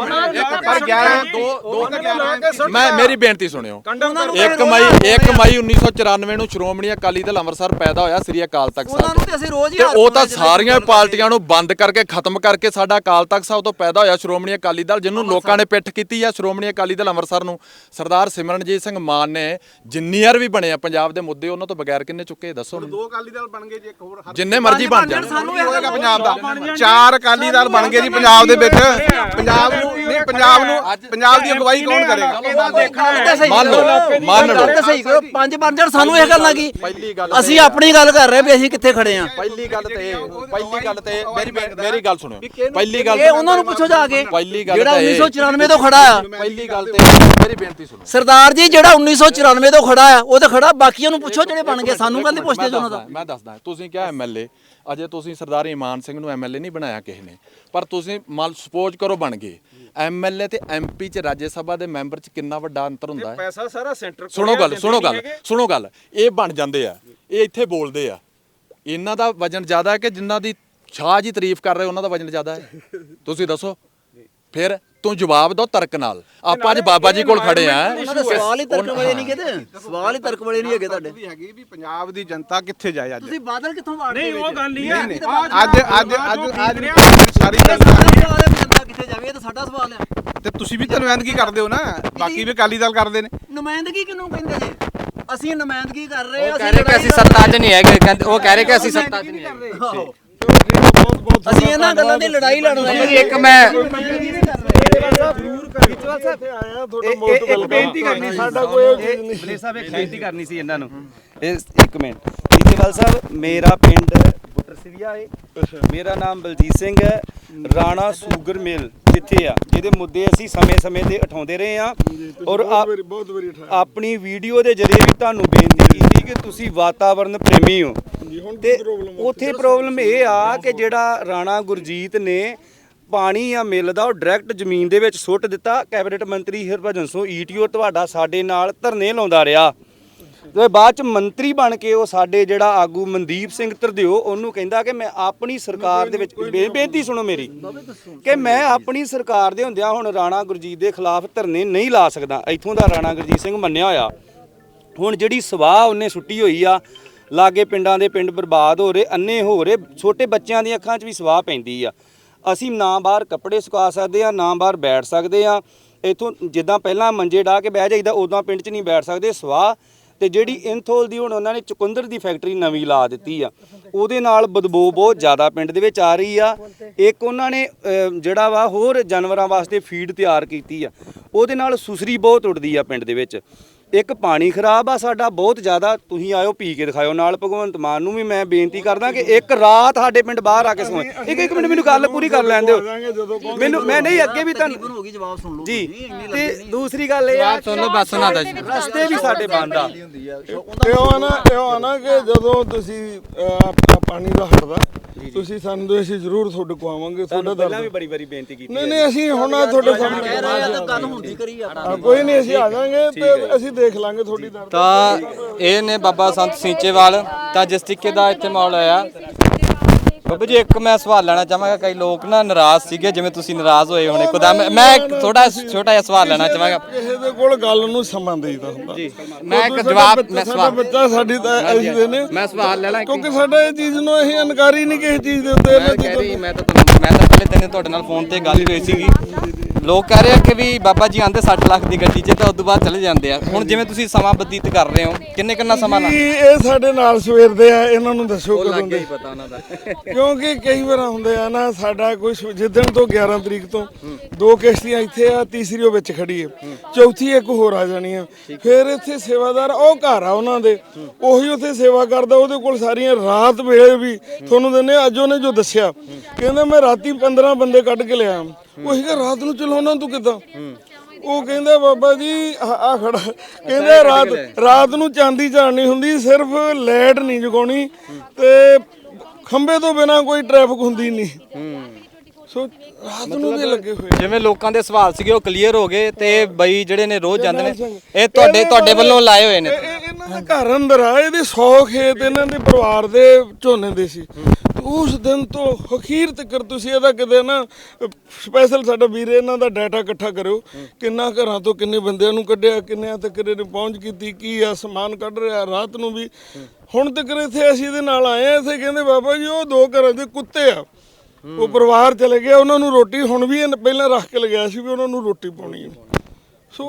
ਪਰ 11 ਦੋ ਦੋ ਮੈਂ ਮੇਰੀ ਬੇਨਤੀ ਸੁਣਿਓ। 1 ਮਈ 1 ਮਈ 1994 ਨੂੰ ਸ਼੍ਰੋਮਣੀ ਅਕਾਲੀ ਦਲ ਅੰਮ੍ਰਿਤਸਰ ਪੈਦਾ ਹੋਇਆ ਸ੍ਰੀ ਅਕਾਲ ਤਖਤ ਉਹਨਾਂ ਸਾਹਿਬ ਨੂੰ ਤੇ ਅਸੀਂ ਰੋਜ਼ ਹੀ ਤੇ ਉਹ ਤਾਂ ਸਾਰੀਆਂ ਪਾਰਟੀਆਂ ਨੂੰ ਬੰਦ ਕਰਕੇ ਖਤਮ ਕਰਕੇ ਸਾਡਾ ਅਕਾਲ ਤਖਤ ਸਾਹਿਬ ਤੋਂ ਪੈਦਾ ਹੋਇਆ ਸ਼੍ਰੋਮਣੀ ਅਕਾਲੀ ਦਲ ਜਿਹਨੂੰ ਲੋਕਾਂ ਨੇ ਪਿੱਠ ਕੀਤੀ ਆ ਸ਼੍ਰੋਮਣੀ ਅਕਾਲੀ ਦਲ ਅੰਮ੍ਰਿਤਸਰ ਨੂੰ। ਸਰਦਾਰ ਸਿਮਰਨਜੀਤ ਸਿੰਘ ਮਾਨ ਨੇ ਜਿੰਨੀ ਵਾਰ ਵੀ ਬਣੇ ਆ ਪੰਜਾਬ ਦੇ ਮੁੱਦੇ ਉਹਨਾਂ ਤੋਂ ਬਗੈਰ ਕਿੰਨੇ ਚੁੱਕੇ? ਦੱਸੋ ਦੋ ਅਕਾਲੀ ਦਲ ਬਣ ਗਏ ਜੀ ਇੱਕ ਹੋਰ ਹਰ ਜਿੰਨੇ ਮਰਜ਼ੀ ਬਣ ਜਾਣ। ਸਾਨੂੰ ਇਹ ਹੋਏਗਾ ਪੰਜਾਬ ਦਾ। ਚਾਰ ਅਕਾਲੀ ਦਲ ਬਣ ਗਏ ਜੀ ਪੰਜਾਬ ਦੇ ਵਿੱਚ। ਪੰਜਾਬ ਨੂੰ ਨਹੀਂ ਪੰਜਾਬ ਨੂੰ ਪੰਜਾਬ ਦੀ ਅਗਵਾਈ ਕੌਣ ਕਰੇਗਾ? ਮੰਨ ਲਓ ਮੰਨ ਲਓ। ਤੇ ਸਹੀ ਕਰੋ ਪੰਜ ਬਣ ਜਾਣ ਸਾਨੂੰ ਇਹ ਗੱਲ ਨਾ ਕੀ ਪਹਿਲੀ ਗੱਲ ਅਸੀਂ ਆਪਣੀ ਗੱਲ ਕਰ ਰਹੇ ਵੀ ਅਸੀਂ ਕਿੱਥੇ ਖੜੇ ਆ ਪਹਿਲੀ ਗੱਲ ਤੇ ਪਹਿਲੀ ਗੱਲ ਤੇ ਮੇਰੀ ਮੇਰੀ ਗੱਲ ਸੁਣੋ। ਪਹਿਲੀ ਗੱਲ ਇਹ ਉਹਨਾਂ ਨੂੰ ਪੁੱਛੋ ਜਾ ਕੇ। ਪਹਿਲੀ ਗੱਲ ਜਿਹੜਾ ਤਾਂ ਇਹ- 1994 ਤੋਂ ਖੜਾ ਆ। ਪਹਿਲੀ ਗੱਲ ਤੇ ਮੇਰੀ ਬੇਨਤੀ ਸੁਣੋ। ਸਰਦਾਰ ਜੀ ਜਿਹੜਾ 1994 ਤੋਂ ਖੜਾ ਆ ਉਹ ਤਾਂ ਖੜਾ। ਬਾਕੀਆਂ ਨੂੰ ਪੁੱਛੋ ਜਿਹੜੇ ਬਣ ਗਏ। ਸਾਨੂੰ ਕਹਿੰਦੇ ਪੁੱਛਦੇ ਜੋ ਉਹਨਾਂ ਦਾ ਮੈਂ ਦੱਸਦਾ ਤੁਸੀਂ ਕਿਹਾ ਐਮਐਲਏ ਅਜੇ ਤੁਸੀਂ ਸਰਦਾਰ ਇਮਾਨ ਸਿੰਘ ਨੂੰ ਐਮਐਲਏ ਨਹੀਂ ਬਣਾਇਆ ਕਿਸੇ ਨੇ। ਪਰ ਤੁਸੀਂ ਮੰਨ ਸਪੋਜ਼ ਕਰੋ ਬਣ ਗਏ। ਐਮਐਲਏ ਤੇ ਐਮਪੀ ਚ ਰਾਜ ਸਭਾ ਦੇ ਮੈਂਬਰ ਚ ਕਿੰਨਾ ਵੱਡਾ ਅੰਤਰ ਹੁੰਦਾ ਹੈ? ਪੈਸਾ ਸਾਰਾ ਸੈਂਟਰ ਸੁਣੋ ਗੱਲ ਸੁਣੋ ਗੱਲ ਸੁਣੋ ਗੱਲ। ਇਹ ਬਣ ਜਾਂਦੇ ਆ। ਇਹ ਇੱਥੇ ਬੋਲਦੇ ਆ। ਇਹਨਾਂ ਦਾ ਵਜਨ ਜ਼ਿਆਦਾ ਹੈ ਕਿ ਜਿਨ੍ਹਾਂ ਦੀ ਸ਼ਾਹ ਜੀ ਤਾਰੀਫ ਕਰ ਰਹੇ ਉਹਨਾਂ ਦਾ ਵਜਨ ਜ਼ਿਆਦਾ ਹੈ? ਤੁਸੀਂ ਦੱਸੋ। ਫਿਰ ਤੂੰ ਜਵਾਬ ਦੋ ਤਰਕ ਨਾਲ। ਆਪਾਂ ਅੱਜ ਬਾਬਾ ਜੀ ਕੋਲ ਖੜੇ ਆ। ਉਹਨਾਂ ਦੇ ਸਵਾਲ ਹੀ ਤਰਕ ਵਾਲੇ ਨਹੀਂ ਕਿਤੇ ਸਵਾਲ ਹੀ ਤਰਕ ਵਾਲੇ ਨਹੀਂ ਹੈਗੇ ਤੁਹਾਡੇ। ਵੀ ਹੈਗੀ ਵੀ ਪੰਜਾਬ ਦੀ ਜਨਤਾ ਕਿੱਥੇ ਜਾਏ ਅੱਜ? ਤੁਸੀਂ ਬਾਦਲ ਕਿੱਥੋਂ ਵਾੜਦੇ ਨਹੀਂ ਉਹ ਗੱਲ ਨਹੀਂ ਨਹੀਂ ਅੱਜ ਅੱਜ ਅੱਜ ਅੱਜ ਸਾਰੀ ਜਨਤਾ ਹੈ ਕਿੱਥੇ ਜਾਵੇ? ਇਹ ਤਾਂ ਸਾਡਾ ਸਵਾਲ ਹੈ। ਤੇ ਤੁਸੀਂ ਵੀ ਤਾਂ ਨੁਮਾਇੰਦਗੀ ਕਰਦੇ ਹੋ ਨਾ। ਬਾਕੀ ਵੀ ਅਕਾਲੀ ਦਲ ਕਰਦੇ ਨੇ। ਨੁਮਾਇੰਦਗੀ ਕਿਹਨੂੰ ਕਹਿੰਦੇ ਜੀ ਅਸੀਂ ਨੁਮਾਇੰਦਗੀ ਕਰ ਰਹੇ ਉਹ ਕਹਿ ਰਹੇ ਕਿ ਅਸੀਂ ਸੱਤਾ 'ਚ ਨਹੀਂ ਹੈਗੇ ਕਹਿੰਦੇ ਉਹ ਕਹਿ ਰਹੇ ਕਿ ਅਸੀਂ ਸੱਤਾ 'ਚ ਨਹੀਂ ਹੈਗੇ। ਅਸੀਂ ਇਹਨਾਂ ਗੱਲਾਂ ਦੀ ਲੜਾਈ ਲੜ ਰਹੇ ਹਾਂ ਇੱਕ ਮੈਂ ਇੱਕ ਬੇਨਤੀ ਕਰਨੀ ਸਾਡਾ ਕੋਈ ਬਲੇ ਸਾਹਿਬ ਇੱਕ ਬੇਨਤੀ ਕਰਨੀ ਸੀ ਇਹਨਾਂ ਨੂੰ। ਇਸ ਇੱਕ ਮਿੰਟ। ਜੀਤੇਵਾਲ ਸਾਹਿਬ ਮੇਰਾ ਪਿੰਡ ਬੁੱਟਰ ਸਿਵਿਆ ਹੈ ਮੇਰਾ ਨਾਮ ਬਲਜੀਤ ਸਿੰਘ ਹੈ। Rana sugar mill. ਜਿੱਥੇ ਆ ਜਿਹਦੇ ਮੁੱਦੇ ਅਸੀਂ ਸਮੇਂ-ਸਮੇਂ ਤੇ ਉਠਾਉਂਦੇ ਰਹੇ ਆ ਔਰ ਆਪ- ਬਹੁਤ ਵਾਰੀ ਉਠਾਇਆ। ਆਪਣੀ ਵੀਡੀਓ ਦੇ ਜ਼ਰੀਏ ਵੀ ਤੁਹਾਨੂੰ ਬੇਨਤੀ ਕੀਤੀ ਕਿ ਤੁਸੀਂ ਵਾਤਾਵਰਣ ਪ੍ਰੇਮੀ ਹੋ। ਤੇ ਉੱਥੇ ਪ੍ਰੋਬਲਮ ਇਹ ਆ ਕਿ ਜਿਹੜਾ ਰਾਣਾ ਗੁਰਜੀਤ ਨੇ ਪਾਣੀ ਆ ਮਿਲ ਦਾ ਉਹ ਡਾਇਰੈਕਟ ਜ਼ਮੀਨ ਦੇ ਵਿੱਚ ਸੁੱਟ ਦਿੱਤਾ। ਕੈਬਨਿਟ ਮੰਤਰੀ ਹਰਭਜਨ ਸਿੰਘ ਈਟੀਓ ਤੁਹਾਡਾ ਸਾਡੇ ਨਾਲ ਧਰਨੇ ਲਾਉਂਦਾ ਰਿਹਾ। ਤੇ ਬਾਅਦ ਚ ਮੰਤਰੀ ਬਣ ਕੇ ਉਹ ਸਾਡੇ ਜਿਹੜਾ ਆਗੂ ਮਨਦੀਪ ਸਿੰਘ ਧਰਦਿਓ ਉਹਨੂੰ ਕਹਿੰਦਾ ਕਿ ਮੈਂ ਆਪਣੀ ਸਰਕਾਰ ਦੇ ਵਿੱਚ ਬੇ- ਬੇਨਤੀ ਸੁਣੋ ਮੇਰੀ ਕਿ ਮੈਂ ਆਪਣੀ ਸਰਕਾਰ ਦੇ ਹੁੰਦਿਆਂ ਹੁਣ ਰਾਣਾ ਗੁਰਜੀਤ ਦੇ ਖਿਲਾਫ ਧਰਨੇ ਨਹੀਂ ਲਾ ਸਕਦਾ। ਇੱਥੋਂ ਦਾ ਰਾਣਾ ਗੁਰਜੀਤ ਸਿੰਘ ਮੰਨਿਆ ਹੋਇਆ। ਹੁਣ ਜਿਹੜੀ ਸਵਾਹ ਉਹਨੇ ਸੁੱਟੀ ਹੋਈ ਆ ਲਾਗੇ ਪਿੰਡਾਂ ਦੇ ਪਿੰਡ ਬਰਬਾਦ ਹੋ ਰਹੇ ਅੰਨੇ ਹੋ ਰਹੇ ਛੋਟੇ ਬੱਚਿਆਂ ਦੀਆਂ ਅੱਖਾਂ 'ਚ ਵੀ ਸਵਾਹ ਪੈਂਦੀ ਆ। ਅਸੀਂ ਨਾ ਬਾਹਰ ਕੱਪੜੇ ਸੁਕਾ ਸਕਦੇ ਆ ਨਾ ਬਾਹਰ ਬੈਠ ਸਕਦੇ ਆ। ਇਥੋਂ ਜਿੱਦਾਂ ਪਹਿਲਾਂ ਮੰਜੇ ਢਾ ਕੇ ਬਹਿ ਜਾਈਦਾ ਉਦਾਂ ਪਿੰਡ 'ਚ ਨਹੀਂ ਬੈਠ ਸਕਦੇ। ਸਵਾਹ ਤੇ ਜਿਹੜੀ ਇੰਥੋਲ ਦੀ ਹੁਣ ਉਹਨਾਂ ਨੇ ਚੁਕੰਦਰ ਦੀ ਫੈਕਟਰੀ ਨਵੀਂ ਲਾ ਦਿੱਤੀ ਆ, ਉਹਦੇ ਨਾਲ ਬਦਬੂ ਬਹੁਤ ਜ਼ਿਆਦਾ ਪਿੰਡ ਦੇ ਵਿੱਚ ਆ ਰਹੀ ਆ। ਇੱਕ ਉਹਨਾਂ ਨੇ ਜਿਹੜਾ ਵਾ ਹੋਰ ਜਾਨਵਰਾਂ ਵਾਸਤੇ ਫੀਡ ਤਿਆਰ ਕੀਤੀ ਆ, ਉਹਦੇ ਨਾਲ ਸੁਸਰੀ ਬਹੁਤ ਉੱਡਦੀ ਆ ਪਿੰਡ ਦੇ ਵਿੱਚ। ਇੱਕ ਪਾਣੀ ਖਰਾਬ ਆ ਸਾਡਾ ਬਹੁਤ ਜ਼ਿਆਦਾ ਤੁਸੀਂ ਆਇਓ ਪੀ ਕੇ ਦਿਖਾਇਓ ਨਾਲ ਭਗਵੰਤ ਮਾਨ ਨੂੰ ਵੀ ਮੈਂ ਬੇਨਤੀ ਕਰਦਾ ਕਿ ਇੱਕ ਰਾਤ ਸਾਡੇ ਪਿੰਡ ਬਾਹਰ ਆ ਕੇ ਸੋਏ ਇੱਕ ਇੱਕ ਮਿੰਟ ਮੈਨੂੰ ਗੱਲ ਪੂਰੀ ਕਰ ਲੈਣ ਦਿਓ। ਮੈਨੂੰ ਮੈਂ ਨਹੀਂ ਅੱਗੇ ਵੀ ਤੁਹਾਨੂੰ ਹੋ ਗਈ ਜਵਾਬ ਸੁਣ ਲਓ ਜੀ। ਤੇ ਦੂਸਰੀ ਗੱਲ ਇਹ ਆ ਸੁਣ ਲਓ ਬਸ ਉਹਨਾਂ ਦਾ ਰਸਤੇ ਵੀ ਸਾਡੇ ਬੰਦ ਆ। ਇਹ ਆ ਨਾ ਇਹ ਆ ਨਾ ਕਿ ਜਦੋਂ ਤੁਸੀਂ ਆਪਣਾ ਪਾਣੀ ਦਾ ਹਟਦਾ ਤੁਸੀਂ ਸਾਨੂੰ ਦੋ ਅਸੀਂ ਜ਼ਰੂਰ ਤੁਹਾਡੇ ਕੋ ਆਵਾਂਗੇ ਤੁਹਾਡਾ ਪਹਿਲਾਂ ਵੀ ਬੜੀ ਵਾਰੀ ਬੇਨਤੀ ਕੀਤੀ ਨਹੀਂ ਨਹੀਂ ਅਸੀਂ ਹੁਣ ਆ ਤੁਹਾਡੇ ਸਾਹਮਣੇ ਤਾਂ ਗੱਲ ਹੁੰਦੀ ਕਰੀ ਆ। ਹਾਂ, ਕੋਈ ਨਹੀਂ ਅਸੀਂ ਆ ਜਾਾਂਗੇ ਤੇ ਅਸੀਂ ਦੇਖ ਲਾਂਗੇ ਤੁਹਾਡੀ ਦਰਦ। ਤਾਂ ਇਹ ਨੇ ਬਾਬਾ ਸੰਤ ਸਿੰਚੇਵਾਲ ਤਾਂ ਜਿਸ ਤਰੀਕੇ ਦਾ ਇੱਥੇ ਮਾਹੌਲ ਆਇਆ। ਬਾਬਾ ਜੀ ਇੱਕ ਮੈਂ ਸਵਾਲ ਲੈਣਾ ਚਾਹਾਂਗਾ ਕਈ ਲੋਕ ਨਾ ਨਾਰਾਜ਼ ਸੀਗੇ ਜਿਵੇਂ ਤੁਸੀਂ ਨਾਰਾਜ਼ ਹੋਏ ਹੋਣੇ ਖੁਦਾ ਮੈਂ- ਇੱਕ ਥੋੜਾ ਛੋਟਾ ਜਿਹਾ ਸਵਾਲ ਲੈਣਾ ਚਾਹਾਂਗਾ। ਕਿਸੇ ਦੇ ਕੋਲ ਗੱਲ ਨੂੰ ਸਮਾਂ ਦੇਈਦਾ ਹੁੰਦਾ। ਜੀ। ਮੈਂ ਇੱਕ ਜਵਾਬ ਮੈਂ ਸਵਾਲ ਬੱਚਾ ਸਾਡੀ ਤਾਂ ਅਸੀਂ ਦੇਨੇ। ਮੈਂ ਸਵਾਲ ਲੈ ਲਾਂ ਕਿਉਂਕਿ ਸਾਡਾ ਇਹ ਚੀਜ਼ ਨੂੰ ਅਸੀਂ ਇਨਕਾਰੀ ਨਹੀਂ ਕਿਸੇ ਚੀਜ਼ ਦੇ ਉੱਤੇ। ਮੈਂ ਤਾਂ ਮੈਂ ਤਾਂ ਪਹਿਲੇ ਦਿਨ ਤੁਹਾਡੇ ਨਾਲ ਫੋਨ ਤੇ ਗੱਲ ਹੀ ਹੋਈ ਸੀਗੀ। ਲੋਕ ਕਹਿ ਰਹੇ ਆ ਕਿ ਵੀ ਬਾਬਾ ਜੀ ਆਂਦੇ 60 ਲੱਖ ਦੀ ਗੱਡੀ 'ਚ ਤਾਂ ਉਸ ਤੋਂ ਬਾਅਦ ਚਲੇ ਜਾਂਦੇ ਆ। ਹੁਣ ਜਿਵੇਂ ਤੁਸੀਂ ਸਮਾਂ ਬਤੀਤ ਕਰ ਰਹੇ ਹੋ ਕਿੰਨੇ ਕਿੰਨਾ ਸਮਾਂ ਲਾ ਕੀ ਇਹ ਸਾਡੇ ਨਾਲ ਸਵੇਰਦੇ ਆ ਇਹਨਾਂ ਨੂੰ ਦੱਸੋ ਕਦੋਂ ਲੱਗ ਗਿਆ ਦੇ। ਹੀ ਪਤਾ ਉਹਨਾਂ ਦਾ। ਕਿਉਂਕਿ ਕਈ ਵਾਰ ਹੁੰਦੇ ਆ ਨਾ ਸਾਡਾ ਕੋਈ ਸ਼- ਜਿੱਦਣ ਤੋਂ 11 ਤਰੀਕ ਤੋਂ ਦੋ ਕਿਸ਼ਤੀਆਂ ਇੱਥੇ ਆ ਤੀਸਰੀ ਉਹ ਵਿੱਚ ਖੜੀ ਹੈ ਚੌਥੀ ਇੱਕ ਹੋਰ ਆ ਜਾਣੀ ਆ। ਫਿਰ ਇੱਥੇ ਸੇਵਾਦਾਰ ਉਹ ਘਰ ਆ ਉਹਨਾਂ ਦੇ। ਉਹੀ ਉੱਥੇ ਸੇਵਾ ਕਰਦਾ ਉਹਦੇ ਕੋਲ ਸਾਰੀਆਂ ਰਾਤ ਵੇਲੇ ਵੀ ਤੁਹਾਨੂੰ ਆ, ਅੱਜ ਉਹਨੇ ਜੋ ਦੱਸਿਆ ਕਹਿੰਦਾ ਮੈਂ ਰਾਤੀ 15 ਬੰਦੇ ਕੱਢ ਕੇ ਲਿਆ। ਉਹੀ ਕਿ ਰਾਤ ਨੂੰ ਚਲਾਉਣਾ ਤੂੰ ਕਿੱਦਾਂ? ਉਹ ਕਹਿੰਦਾ ਬਾਬਾ ਜੀ ਆ ਖੜਾ। ਕਹਿੰਦਾ ਰਾਤ ਰਾਤ ਨੂੰ ਚਾਂਦੀ ਝਾੜਨੀ ਹੁੰਦੀ ਸਿਰਫ ਲਾਈਟ ਨਹੀਂ ਜਗਾਉਣੀ ਤੇ ਖੰਬੇ ਤੋਂ ਬਿਨਾ ਕੋਈ ਟ੍ਰੈਫਿਕ ਹੁੰਦੀ ਨਹੀਂ। ਸੋ ਰਾਤ ਨੂੰ ਵੀ ਲੱਗੇ ਹੋਏ ਜਿਵੇਂ ਲੋਕਾਂ ਦੇ ਸਵਾਲ ਸੀਗੇ ਉਹ ਕਲੀਅਰ ਹੋ ਗਏ ਤੇ ਬਈ ਜਿਹੜੇ ਨੇ ਰੋਜ਼ ਜਾਂਦੇ ਨੇ ਇਹ ਤੁਹਾਡੇ ਤੁਹਾਡੇ ਵੱਲੋਂ ਲਾਏ ਹੋਏ ਨੇ। ਇਹ- ਇਹ- ਇਹਨਾਂ ਦੇ ਘਰ ਅੰਦਰ ਆ ਇਹਦੇ 100 ਖੇਤ ਇਹਨਾਂ ਦੇ ਪਰਿਵਾਰ ਦੇ ਝੋਨੇ ਦੇ ਸੀ। ਉਸ ਦਿਨ ਤੋਂ ਅਖੀਰ ਤੱਕ ਤੁਸੀਂ ਇਹਦਾ ਕਿਤੇ ਨਾ ਸਪੈਸ਼ਲ ਸਾਡਾ ਵੀਰੇ ਇਹਨਾਂ ਦਾ ਡਾਟਾ ਇਕੱਠਾ ਕਰਿਓ ਕਿੰਨਾ ਘਰਾਂ ਤੋਂ ਕਿੰਨੇ ਬੰਦਿਆਂ ਨੂੰ ਕੱਢਿਆ ਕਿੰਨਿਆਂ ਤੱਕ ਇਹਨੇ ਪਹੁੰਚ ਕੀਤੀ ਕੀ ਆ ਸਮਾਨ ਕੱਢ ਰਿਹਾ ਰਾਤ ਨੂੰ ਵੀ। ਹੁਣ ਤੱਕ ਇੱਥੇ ਅਸੀਂ ਇਹਦੇ ਨਾਲ ਆਏ ਆ ਇੱਥੇ ਕਹਿੰਦੇ ਬਾਬਾ ਜੀ ਉਹ ਦੋ ਘਰਾਂ ਦੇ ਕੁੱਤੇ ਆ। ਉਹ ਪਰਿਵਾਰ ਚਲੇ ਗਿਆ ਉਹਨਾਂ ਨੂੰ ਰੋਟੀ ਹੁਣ ਵੀ ਇਹਨੇ ਪਹਿਲਾਂ ਰੱਖ ਕੇ ਲਗਾਇਆ ਸੀ ਵੀ ਉਹਨਾਂ ਨੂੰ ਰੋਟੀ ਪਾਉਣੀ ਹੈ। ਸੋ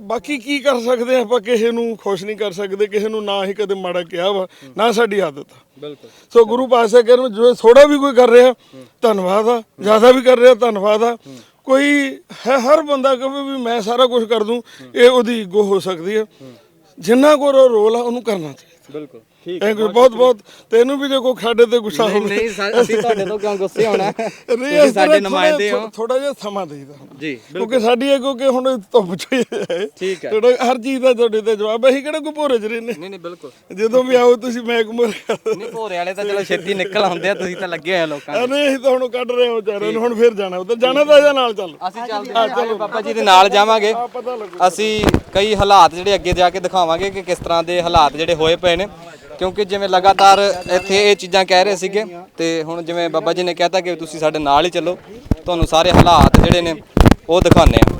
ਬਾਕੀ ਕੀ ਕਰ ਸਕਦੇ ਆਪਾਂ ਕਿਸੇ ਨੂੰ ਖੁਸ਼ ਨਹੀਂ ਕਰ ਸਕਦੇ ਕਿਸੇ ਨੂੰ ਨਾ ਹੀ ਕਦੇ ਮਾੜਾ ਕਿਹਾ ਵਾ ਨਾ ਸਾਡੀ ਆਦਤ ਆ। ਬਿਲਕੁਲ। ਸੋ ਗੁਰੂ ਪਾਤਸ਼ਾਹ ਕਹਿਣ ਜੋ ਥੋੜਾ ਵੀ ਕੋਈ ਕਰ ਰਿਹਾ ਧੰਨਵਾਦ ਆ ਜ਼ਿਆਦਾ ਵੀ ਕਰ ਰਿਹਾ ਧੰਨਵਾਦ ਆ। ਕੋਈ ਹੈ ਹਰ ਬੰਦਾ ਕਹੇ ਵੀ ਮੈਂ ਸਾਰਾ ਕੁਝ ਕਰ ਦੂੰ ਇਹ ਉਹਦੀ ਈਗੋ ਹੋ ਸਕਦੀ ਹੈ ਜਿੰਨਾ ਕੋਲ ਉਹ ਰੋਲ ਆ ਉਹਨੂੰ ਕਰਨਾ ਚਾਹੀਦਾ। ਬਿਲਕੁਲ। ਥੈਂਕ ਯੂ ਬਹੁਤ ਬਹੁਤ ਤੈਨੂੰ ਵੀ ਜੇ ਕੋਈ ਸਾਡੇ ਤੇ ਗੁੱਸਾ ਨਹੀਂ ਹੋਵੇ। ਨਹੀਂ ਅਸੀਂ ਤੁਹਾਡੇ ਤੋਂ ਕਿਉਂ ਗੁੱਸੇ ਹੋਣਾ? ਨਹੀਂ ਤੁਸੀਂ ਸਾਡੇ ਨੁਮਾਇੰਦੇ ਹੋ। ਥੋੜਾ ਜਿਹਾ ਸਮਾਂ ਦੇਈਦਾ ਜੀ ਕਿਉਂਕਿ ਸਾਡੀ ਇਹ ਕਿਉਂਕਿ ਹੁਣ ਧੁੱਪ ਚ ਹੈ ਠੀਕ ਹੈ। ਥੋੜਾ ਹਰ ਚੀਜ਼ ਦਾ ਤੁਹਾਡੇ ਤੇ ਜਵਾਬ ਹੈ। ਅਸੀਂ ਕਿਹੜਾ ਕੋਈ ਭੋਰੇ ਚ ਰਹਿੰਦੇ? ਨਹੀਂ ਨਹੀਂ ਬਿਲਕੁਲ। ਜਦੋਂ ਵੀ ਆਓ ਤੁਸੀਂ ਮੈਕ ਮੋਰ ਨਹੀਂ ਭੋਰੇ ਵਾਲੇ ਤਾਂ ਚਲੋ ਛੇਤੀ ਨਿਕਲ ਆਉਂਦੇ ਆ ਤੁਸੀਂ ਤਾਂ ਲੱਗੇ ਹੋਏ ਆ ਲੋਕਾਂ ਦੇ। ਨਹੀਂ ਅਸੀਂ ਤਾਂ ਹੁਣ ਕੱਢ ਰਹੇ ਹਾਂ ਵਿਚਾਰਿਆਂ ਨੂੰ। ਹੁਣ ਫਿਰ ਜਾਣਾ। ਉਧਰ ਜਾਣਾ ਤਾਂ ਇਹਦੇ ਨਾਲ ਚੱਲ। ਅਸੀਂ ਚੱਲਦੇ ਹਾਂ ਚਲੋ। ਬਾਬਾ ਜੀ ਦੇ ਨਾਲ ਜਾਵਾਂਗੇ। ਅਸੀਂ ਕਈ ਹਾਲਾਤ ਜਿਹੜੇ ਅੱਗੇ ਜਾ ਕੇ ਦਿਖਾਵਾਂਗੇ ਕਿ ਕਿਸ ਤਰ੍ਹਾਂ ਦੇ ਹਾਲਾਤ ਜਿਹੜੇ ਹੋਏ ਪਏ ਨੇ। ਕਿਉਂਕਿ ਜਿਵੇਂ ਲਗਾਤਾਰ ਇੱਥੇ ਇਹ ਚੀਜ਼ਾਂ ਕਹਿ ਰਹੇ ਸੀਗੇ ਤੇ ਹੁਣ ਜਿਵੇਂ ਬਾਬਾ ਜੀ ਨੇ ਕਹਿਤਾ ਕਿ ਤੁਸੀਂ ਸਾਡੇ ਨਾਲ ਹੀ ਚੱਲੋ, ਤੁਹਾਨੂੰ ਸਾਰੇ ਹਾਲਾਤ ਜਿਹੜੇ ਨੇ ਉਹ ਦਿਖਾਉਂਦੇ ਆ